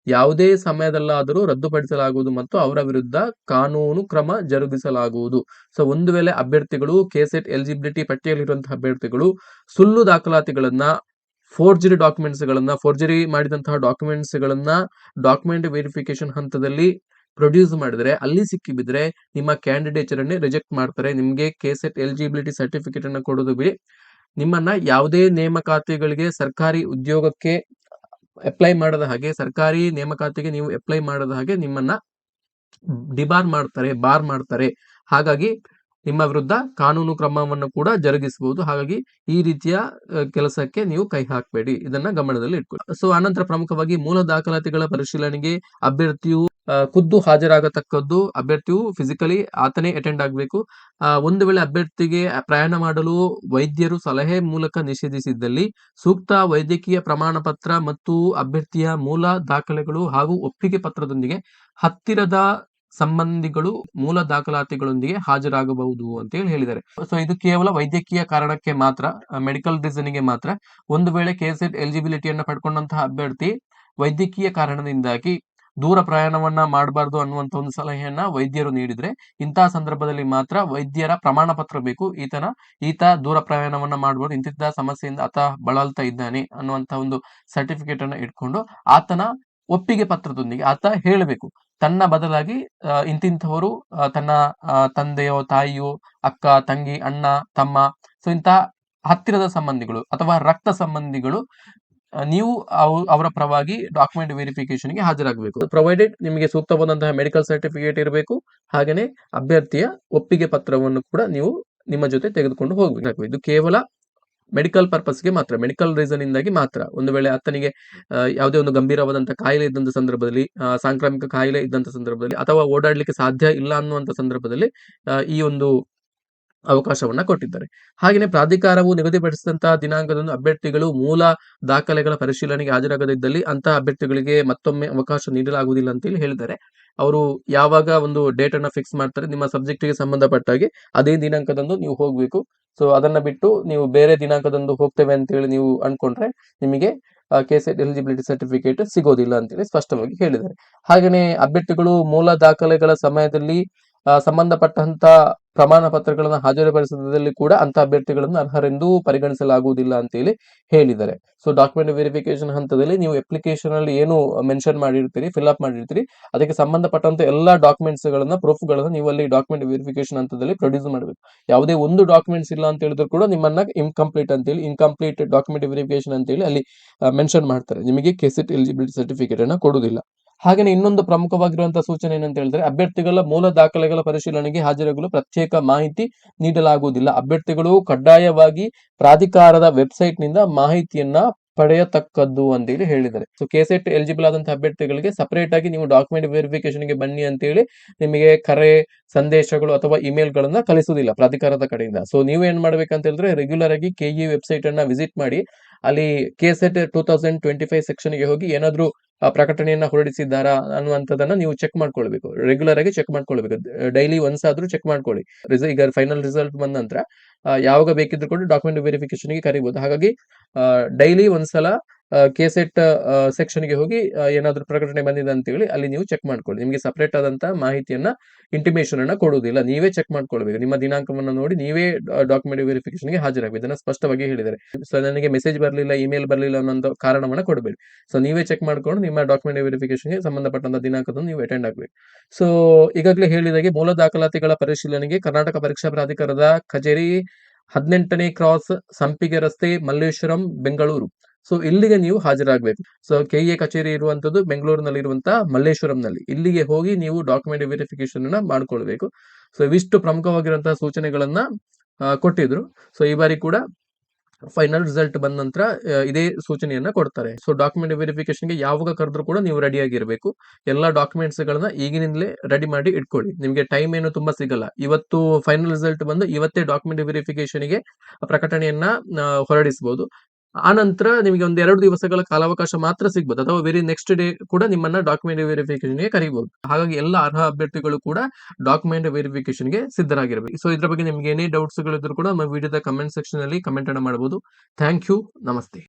ಯಾವುದೇ ಸಮಯದಲ್ಲಾದರೂ ರದ್ದುಪಡಿಸಲಾಗುವುದು ಮತ್ತು ಅವರ ವಿರುದ್ಧ ಕಾನೂನು ಕ್ರಮ ಜರುಗಿಸಲಾಗುವುದು. ಸೊ ಒಂದು ವೇಳೆ ಅಭ್ಯರ್ಥಿಗಳು ಕೆಸೆಟ್ ಎಲಿಜಿಬಿಲಿಟಿ ಪಟ್ಟಿಯಲ್ಲಿರುವಂತಹ ಅಭ್ಯರ್ಥಿಗಳು ಸುಳ್ಳು ದಾಖಲಾತಿಗಳನ್ನ ಫೋರ್ಜರಿ ಡಾಕ್ಯುಮೆಂಟ್ಸ್ ಗಳನ್ನ ಫೋರ್ಜರಿ ಮಾಡಿದಂತಹ ಡಾಕ್ಯುಮೆಂಟ್ಸ್ ಗಳನ್ನ ಡಾಕ್ಯುಮೆಂಟ್ ವೆರಿಫಿಕೇಶನ್ ಹಂತದಲ್ಲಿ ಪ್ರೊಡ್ಯೂಸ್ ಮಾಡಿದ್ರೆ, ಅಲ್ಲಿ ಸಿಕ್ಕಿಬಿದ್ರೆ ನಿಮ್ಮ ಕ್ಯಾಂಡಿಡೇಚರ್ ಅನ್ನೇ ರಿಜೆಕ್ಟ್ ಮಾಡ್ತಾರೆ. ನಿಮ್ಗೆ ಕೆಸೆಟ್ ಎಲಿಜಿಬಿಲಿಟಿ ಸರ್ಟಿಫಿಕೇಟ್ ಅನ್ನ ಕೊಡೋದು ಬಿಡಿ. ನಿಮ್ಮನ್ನ ಯಾವುದೇ ನೇಮಕಾತಿಗಳಿಗೆ ಸರ್ಕಾರಿ ಉದ್ಯೋಗಕ್ಕೆ ಅಪ್ಲೈ ಮಾಡದ ಹಾಗೆ, ಸರ್ಕಾರಿ ನೇಮಕಾತಿಗೆ ನೀವು ಅಪ್ಲೈ ಮಾಡದ ಹಾಗೆ ನಿಮ್ಮನ್ನ ಡಿಬಾರ್ ಮಾಡ್ತಾರೆ, ಬಾರ್ ಮಾಡ್ತಾರೆ. ಹಾಗಾಗಿ ನಿಮ್ಮ ವಿರುದ್ಧ ಕಾನೂನು ಕ್ರಮವನ್ನು ಕೂಡ ಜರುಗಿಸಬಹುದು ಹಾಗಾಗಿ ಈ ರೀತಿಯ ಕೆಲಸಕ್ಕೆ ನೀವು ಕೈ ಹಾಕಬೇಡಿ. ಇದನ್ನ ಗಮನದಲ್ಲಿ ಇಟ್ಕೊಳ್ಳಿ. ಸೊ, ಆನಂತರ ಪ್ರಮುಖವಾಗಿ ಮೂಲ ದಾಖಲಾತಿಗಳ ಪರಿಶೀಲನೆಗೆ ಅಭ್ಯರ್ಥಿಯು ಖುದ್ದು ಹಾಜರಾಗತಕ್ಕದ್ದು, ಅಭ್ಯರ್ಥಿಯು ಫಿಸಿಕಲಿ ಆತನೇ ಅಟೆಂಡ್ ಆಗಬೇಕು. ಒಂದು ವೇಳೆ ಅಭ್ಯರ್ಥಿಗೆ ಪ್ರಯಾಣ ಮಾಡಲು ವೈದ್ಯರು ಸಲಹೆ ಮೂಲಕ ನಿಷೇಧಿಸಿದ್ದಲ್ಲಿ ಸೂಕ್ತ ವೈದ್ಯಕೀಯ ಪ್ರಮಾಣ ಪತ್ರ ಮತ್ತು ಅಭ್ಯರ್ಥಿಯ ಮೂಲ ದಾಖಲೆಗಳು ಹಾಗೂ ಒಪ್ಪಿಗೆ ಪತ್ರದೊಂದಿಗೆ ಹತ್ತಿರದ ಸಂಬಂಧಿಗಳು ಮೂಲ ದಾಖಲಾತಿಗಳೊಂದಿಗೆ ಹಾಜರಾಗಬಹುದು ಅಂತ ಹೇಳಿ ಹೇಳಿದ್ದಾರೆ. ಸೊ ಇದು ಕೇವಲ ವೈದ್ಯಕೀಯ ಕಾರಣಕ್ಕೆ ಮಾತ್ರ ಮೆಡಿಕಲ್ ರೀಸನ್ಗೆ ಮಾತ್ರ. ಒಂದು ವೇಳೆ ಕೆಸೆಟ್ ಎಲಿಜಿಬಿಲಿಟಿಯನ್ನ ಪಡ್ಕೊಂಡಂತಹ ಅಭ್ಯರ್ಥಿ ವೈದ್ಯಕೀಯ ಕಾರಣದಿಂದಾಗಿ ದೂರ ಪ್ರಯಾಣವನ್ನ ಮಾಡಬಾರ್ದು ಅನ್ನುವಂತ ಒಂದು ಸಲಹೆಯನ್ನ ವೈದ್ಯರು ನೀಡಿದ್ರೆ ಇಂತಹ ಸಂದರ್ಭದಲ್ಲಿ ಮಾತ್ರ ವೈದ್ಯರ ಪ್ರಮಾಣ ಪತ್ರ ಬೇಕು. ಈತನ, ಈತ ದೂರ ಪ್ರಯಾಣವನ್ನ ಮಾಡಬಹುದು ಇಂತಿದ್ದ ಸಮಸ್ಯೆಯಿಂದ ಆತ ಬಳಲ್ತಾ ಇದ್ದಾನೆ ಅನ್ನುವಂತ ಒಂದು ಸರ್ಟಿಫಿಕೇಟ್ ಅನ್ನ ಇಟ್ಕೊಂಡು ಆತನ ಒಪ್ಪಿಗೆ ಪತ್ರದೊಂದಿಗೆ ಆತ ಹೇಳಬೇಕು. ತನ್ನ ಬದಲಾಗಿ ಇಂತಿಂಥವರು ತನ್ನ ತಂದೆಯೋ, ತಾಯಿಯೋ, ಅಕ್ಕ, ತಂಗಿ, ಅಣ್ಣ, ತಮ್ಮ, ಸೊ, ಇಂತಹ ಹತ್ತಿರದ ಸಂಬಂಧಿಗಳು ಅಥವಾ ರಕ್ತ ಸಂಬಂಧಿಗಳು ನೀವು ಅವ್- ಅವರ ಪರವಾಗಿ ಡಾಕ್ಯುಮೆಂಟ್ ವೆರಿಫಿಕೇಶನ್ಗೆ ಹಾಜರಾಗಬೇಕು. ಪ್ರೊವೈಡೆಡ್ ನಿಮಗೆ ಸೂಕ್ತವಾದಂತಹ ಮೆಡಿಕಲ್ ಸರ್ಟಿಫಿಕೇಟ್ ಇರಬೇಕು. ಹಾಗೆಯೇ ಅಭ್ಯರ್ಥಿಯ ಒಪ್ಪಿಗೆ ಪತ್ರವನ್ನು ಕೂಡ ನೀವು ನಿಮ್ಮ ಜೊತೆ ತೆಗೆದುಕೊಂಡು ಹೋಗಬೇಕು. ಇದು ಕೇವಲ ಮೆಡಿಕಲ್ ಪರ್ಪಸ್ಗೆ ಮಾತ್ರ ಮೆಡಿಕಲ್ ರೀಸನ್ ಇಂದಾಗಿ ಮಾತ್ರ. ಒಂದು ವೇಳೆ ಆತನಿಗೆ ಯಾವುದೇ ಒಂದು ಗಂಭೀರವಾದಂತಹ ಕಾಯಿಲೆ ಇದ್ದಂತ ಸಂದರ್ಭದಲ್ಲಿ ಸಾಂಕ್ರಾಮಿಕ ಕಾಯಿಲೆ ಇದ್ದಂತ ಸಂದರ್ಭದಲ್ಲಿ ಅಥವಾ ಓಡಾಡ್ಲಿಕ್ಕೆ ಸಾಧ್ಯ ಇಲ್ಲ ಅನ್ನುವಂತ ಸಂದರ್ಭದಲ್ಲಿ ಈ ಒಂದು ಅವಕಾಶವನ್ನ ಕೊಟ್ಟಿದ್ದಾರೆ. ಹಾಗೆಯೇ ಪ್ರಾಧಿಕಾರವು ನಿಗದಿಪಡಿಸಿದಂತಹ ದಿನಾಂಕದಂದು ಅಭ್ಯರ್ಥಿಗಳು ಮೂಲ ದಾಖಲೆಗಳ ಪರಿಶೀಲನೆಗೆ ಹಾಜರಾಗದಿದ್ದಲ್ಲಿ ಅಂತಹ ಅಭ್ಯರ್ಥಿಗಳಿಗೆ ಮತ್ತೊಮ್ಮೆ ಅವಕಾಶ ನೀಡಲಾಗುವುದಿಲ್ಲ ಅಂತೇಳಿ ಹೇಳಿದ್ದಾರೆ. ಅವರು ಯಾವಾಗ ಒಂದು ಡೇಟ್ ಅನ್ನ ಫಿಕ್ಸ್ ಮಾಡ್ತಾರೆ, ನಿಮ್ಮ ಸಬ್ಜೆಕ್ಟ್ಗೆ ಸಂಬಂಧಪಟ್ಟ ಹಾಗೆ ಅದೇ ದಿನಾಂಕದಂದು ನೀವು ಹೋಗ್ಬೇಕು. ಸೊ ಅದನ್ನ ಬಿಟ್ಟು ನೀವು ಬೇರೆ ದಿನಾಂಕದಂದು ಹೋಗ್ತೇವೆ ಅಂತೇಳಿ ನೀವು ಅನ್ಕೊಂಡ್ರೆ ನಿಮಗೆ ಕೆಸೆಟ್ ಎಲಿಜಿಬಿಲಿಟಿ ಸರ್ಟಿಫಿಕೇಟ್ ಸಿಗೋದಿಲ್ಲ ಅಂತೇಳಿ ಸ್ಪಷ್ಟವಾಗಿ ಹೇಳಿದ್ದಾರೆ. ಹಾಗೆಯೇ ಅಭ್ಯರ್ಥಿಗಳು ಮೂಲ ದಾಖಲೆಗಳ ಸಮಯದಲ್ಲಿ ಸಂಬಂಧಪಟ್ಟಂತ ಪ್ರಮಾಣ ಪತ್ರಗಳನ್ನು ಹಾಜರುಪಡಿಸಿದಲ್ಲಿ ಕೂಡ ಅಂತ ಅಭ್ಯರ್ಥಿಗಳನ್ನು ಅರ್ಹರೆಂದು ಪರಿಗಣಿಸಲಾಗುವುದಿಲ್ಲ ಅಂತೇಳಿ ಹೇಳಿದ್ದಾರೆ. ಸೊ ಡಾಕ್ಯುಮೆಂಟ್ ವೆರಿಫಿಕೇಶನ್ ಹಂತದಲ್ಲಿ ನೀವು ಅಪ್ಲಿಕೇಶನ್ ಅಲ್ಲಿ ಏನು ಮೆನ್ಷನ್ ಮಾಡಿರ್ತೀರಿ ಫಿಲ್ ಅಪ್ ಮಾಡಿರ್ತೀರಿ, ಅದಕ್ಕೆ ಸಂಬಂಧಪಟ್ಟಂತ ಎಲ್ಲಾ ಡಾಕ್ಯುಮೆಂಟ್ಸ್ ಗಳನ್ನ ಪ್ರೂಫ್ ಗಳನ್ನ ನೀವು ಅಲ್ಲಿ ಡಾಕ್ಯುಮೆಂಟ್ ವೆರಿಫಿಕೇಶನ್ ಹಂತದಲ್ಲಿ ಪ್ರೊಡ್ಯೂಸ್ ಮಾಡಬೇಕು. ಯಾವುದೇ ಒಂದು ಡಾಕ್ಯುಮೆಂಟ್ಸ್ ಇಲ್ಲ ಅಂತ ಹೇಳಿದ್ರು ಕೂಡ ನಿಮ್ಮನ್ನ ಇನ್ಕಂಪ್ಲೀಟ್ ಅಂತೇಳಿ ಇನ್ಕಂಪ್ಲೀಟ್ ಡಾಕ್ಯುಮೆಂಟ್ ವೆರಿಫಿಕೇಶನ್ ಅಂತೇಳಿ ಅಲ್ಲಿ ಮೆನ್ಷನ್ ಮಾಡ್ತಾರೆ. ನಿಮಗೆ ಕೆಸಿಟ್ ಎಲಿಜಿಬಿಲಿಟಿ ಸರ್ಟಿಫಿಕೇಟ್ ಅನ್ನ ಕೊಡುವುದಿಲ್ಲ. ಹಾಗೆ ಇನ್ನೊಂದು ಪ್ರಮುಖವಾಗಿರುವಂತಹ ಸೂಚನೆ ಏನಂತ ಹೇಳಿದ್ರೆ, ಅಭ್ಯರ್ಥಿಗಳ ಮೂಲ ದಾಖಲೆಗಳ ಪರಿಶೀಲನೆಗೆ ಹಾಜರಾಗಲು ಪ್ರತ್ಯೇಕ ಮಾಹಿತಿ ನೀಡಲಾಗುವುದಿಲ್ಲ. ಅಭ್ಯರ್ಥಿಗಳು ಕಡ್ಡಾಯವಾಗಿ ಪ್ರಾಧಿಕಾರದ ವೆಬ್ಸೈಟ್ನಿಂದ ಮಾಹಿತಿಯನ್ನ ಪಡೆಯತಕ್ಕದ್ದು ಅಂತೇಳಿ ಹೇಳಿದ್ದಾರೆ. ಸೊ ಕೆಸೆಟ್ ಎಲಿಜಿಬಲ್ ಆದಂತಹ ಅಭ್ಯರ್ಥಿಗಳಿಗೆ ಸಪರೇಟ್ ಆಗಿ ನೀವು ಡಾಕ್ಯುಮೆಂಟ್ ವೆರಿಫಿಕೇಶನ್ಗೆ ಬನ್ನಿ ಅಂತೇಳಿ ನಿಮಗೆ ಕರೆ ಸಂದೇಶಗಳು ಅಥವಾ ಇಮೇಲ್ ಗಳನ್ನ ಕಳಿಸುವುದಿಲ್ಲ ಪ್ರಾಧಿಕಾರದ ಕಡೆಯಿಂದ. ಸೊ ನೀವು ಏನ್ ಮಾಡ್ಬೇಕಂತ ಹೇಳಿದ್ರೆ ರೆಗ್ಯುಲರ್ ಆಗಿ ಕೆಇ ವೆಬ್ಸೈಟ್ ಅನ್ನ ವಿಸಿಟ್ ಮಾಡಿ ಅಲ್ಲಿ KSET two thousand twenty five ಸೆಕ್ಷನ್ಗೆ ಹೋಗಿ ಏನಾದ್ರೂ ಪ್ರಕಟಣೆಯನ್ನ ಹೊರಡಿಸಿದ್ದಾರಾ ಅನ್ನುವಂಥದ್ದನ್ನ ನೀವು ಚೆಕ್ ಮಾಡ್ಕೊಳ್ಬೇಕು. ರೆಗ್ಯುಲರ್ ಆಗಿ ಚೆಕ್ ಮಾಡ್ಕೊಳ್ಬೇಕು. ಡೈಲಿ ಒನ್ಸ್ ಆದ್ರೂ ಚೆಕ್ ಮಾಡ್ಕೊಳ್ಳಿ. ಈಗ ಫೈನಲ್ ರಿಸಲ್ಟ್ ಬಂದ ನಂತರ ಯಾವಾಗ ಬೇಕಿದ್ರು ಕೂಡ ಡಾಕ್ಯುಮೆಂಟ್ ವೆರಿಫಿಕೇಶನ್ಗೆ ಕರಿಬಹುದು ಹಾಗಾಗಿ ಡೈಲಿ ಒಂದ್ಸಲ ಕೆಸೆಟ್ ಸೆಕ್ಷನ್ಗೆ ಹೋಗಿ ಏನಾದರೂ ಪ್ರಕಟಣೆ ಬಂದಿದೆ ಅಂತ ಹೇಳಿ ಅಲ್ಲಿ ನೀವು ಚೆಕ್ ಮಾಡ್ಕೊಳ್ಳಿ. ನಿಮಗೆ ಸಪರೇಟ್ ಆದಂತಹ ಮಾಹಿತಿಯನ್ನ ಇಂಟಿಮೇಷನ್ ಅನ್ನ ಕೊಡುವುದಿಲ್ಲ. ನೀವೇ ಚೆಕ್ ಮಾಡ್ಕೊಳ್ಬೇಕು. ನಿಮ್ಮ ದಿನಾಂಕವನ್ನ ನೋಡಿ ನೀವೇ ಡಾಕ್ಯುಮೆಂಟ್ ವೆರಿಫಿಕೇಶನ್ಗೆ ಹಾಜರಾಗಬೇಕು. ಇದನ್ನ ಸ್ಪಷ್ಟವಾಗಿ ಹೇಳಿದ್ದಾರೆ. ಸೊ ನನಗೆ ಮೆಸೇಜ್ ಬರಲಿಲ್ಲ ಇಮೇಲ್ ಬರಲಿಲ್ಲ ಅನ್ನೋ ಕಾರಣವನ್ನ ಕೊಡಬೇಡಿ. ಸೊ ನೀವೇ ಚೆಕ್ ಮಾಡ್ಕೊಂಡು ನಿಮ್ಮ ಡಾಕ್ಯುಮೆಂಟ್ ವೆರಿಫಿಕೇಶನ್ಗೆ ಸಂಬಂಧಪಟ್ಟಂತ ದಿನಾಂಕದಂದು ನೀವು ಅಟೆಂಡ್ ಆಗಬೇಕು. ಸೊ ಈಗಾಗಲೇ ಹೇಳಿದಾಗೆ ಮೂಲ ದಾಖಲಾತಿಗಳ ಪರಿಶೀಲನೆಗೆ ಕರ್ನಾಟಕ ಪರೀಕ್ಷಾ ಪ್ರಾಧಿಕಾರದ ಕಚೇರಿ ಹದಿನೆಂಟನೇ ಕ್ರಾಸ್ ಸಂಪಿಗೆ ರಸ್ತೆ, ಮಲ್ಲೇಶ್ವರಂ, ಬೆಂಗಳೂರು. ಸೊ ಇಲ್ಲಿಗೆ ನೀವು ಹಾಜರಾಗಬೇಕು. ಸೊ ಕೆಎ ಕಚೇರಿ ಇರುವಂತದ್ದು ಬೆಂಗಳೂರಿನಲ್ಲಿ ಇರುವಂತಹ ಮಲ್ಲೇಶ್ವರಂನಲ್ಲಿ. ಇಲ್ಲಿಗೆ ಹೋಗಿ ನೀವು ಡಾಕ್ಯುಮೆಂಟ್ ವೆರಿಫಿಕೇಶನ್ ಅನ್ನ ಮಾಡ್ಕೊಳ್ಬೇಕು. ಸೊ ಇವಿಷ್ಟು ಪ್ರಮುಖವಾಗಿರುವಂತಹ ಸೂಚನೆಗಳನ್ನ ಕೊಟ್ಟಿದ್ರು. ಸೊ ಈ ಬಾರಿ ಕೂಡ ಫೈನಲ್ ರಿಸಲ್ಟ್ ಬಂದ ನಂತರ ಇದೇ ಸೂಚನೆಯನ್ನ ಕೊಡ್ತಾರೆ. ಸೊ ಡಾಕ್ಯುಮೆಂಟ್ ವೆರಿಫಿಕೇಶನ್ಗೆ ಯಾವಾಗ ಕರೆದ್ರು ಕೂಡ ನೀವು ರೆಡಿ ಆಗಿರಬೇಕು. ಎಲ್ಲ ಡಾಕ್ಯುಮೆಂಟ್ಸ್ ಗಳನ್ನ ಈಗಿನಿಂದಲೇ ರೆಡಿ ಮಾಡಿ ಇಟ್ಕೊಳ್ಳಿ. ನಿಮಗೆ ಟೈಮ್ ಏನು ತುಂಬಾ ಸಿಗಲ್ಲ. ಇವತ್ತು ಫೈನಲ್ ರಿಸಲ್ಟ್ ಬಂದು ಇವತ್ತೇ ಡಾಕ್ಯುಮೆಂಟ್ ವೆರಿಫಿಕೇಶನ್ಗೆ ಪ್ರಕಟಣೆಯನ್ನ ಹೊರಡಿಸಬಹುದು ಆ ನಂತರ ನಿಮಗೆ ಒಂದು ಎರಡು ದಿವಸಗಳ ಕಾಲಾವಕಾಶ ಮಾತ್ರ ಸಿಗ್ಬೋದು. ಅಥವಾ ವೆರಿ ನೆಕ್ಸ್ಟ್ ಡೇ ಕೂಡ ನಿಮ್ಮನ್ನ ಡಾಕ್ಯುಮೆಂಟ್ ವೆರಿಫಿಕೇಶನ್ಗೆ ಕರೀಬಹುದು ಹಾಗಾಗಿ ಎಲ್ಲ ಅರ್ಹ ಅಭ್ಯರ್ಥಿಗಳು ಕೂಡ ಡಾಕ್ಯುಮೆಂಟ್ ವೆರಿಫಿಕೇಶನ್ಗೆ ಸಿದ್ಧರಾಗಿರಬೇಕು. ಸೊ ಇದ್ರ ಬಗ್ಗೆ ನಿಮ್ಗೆ ಏನೇ ಡೌಟ್ಸ್ ಗಳಿದ್ರು ಕೂಡ ನಮ್ಮ ವಿಡಿಯೋದ ಕಮೆಂಟ್ ಸೆಕ್ಷನ್ ಅಲ್ಲಿ ಕಮೆಂಟ್ ಅನ್ನು ಮಾಡಬಹುದು ಥ್ಯಾಂಕ್ ಯು ನಮಸ್ತೆ.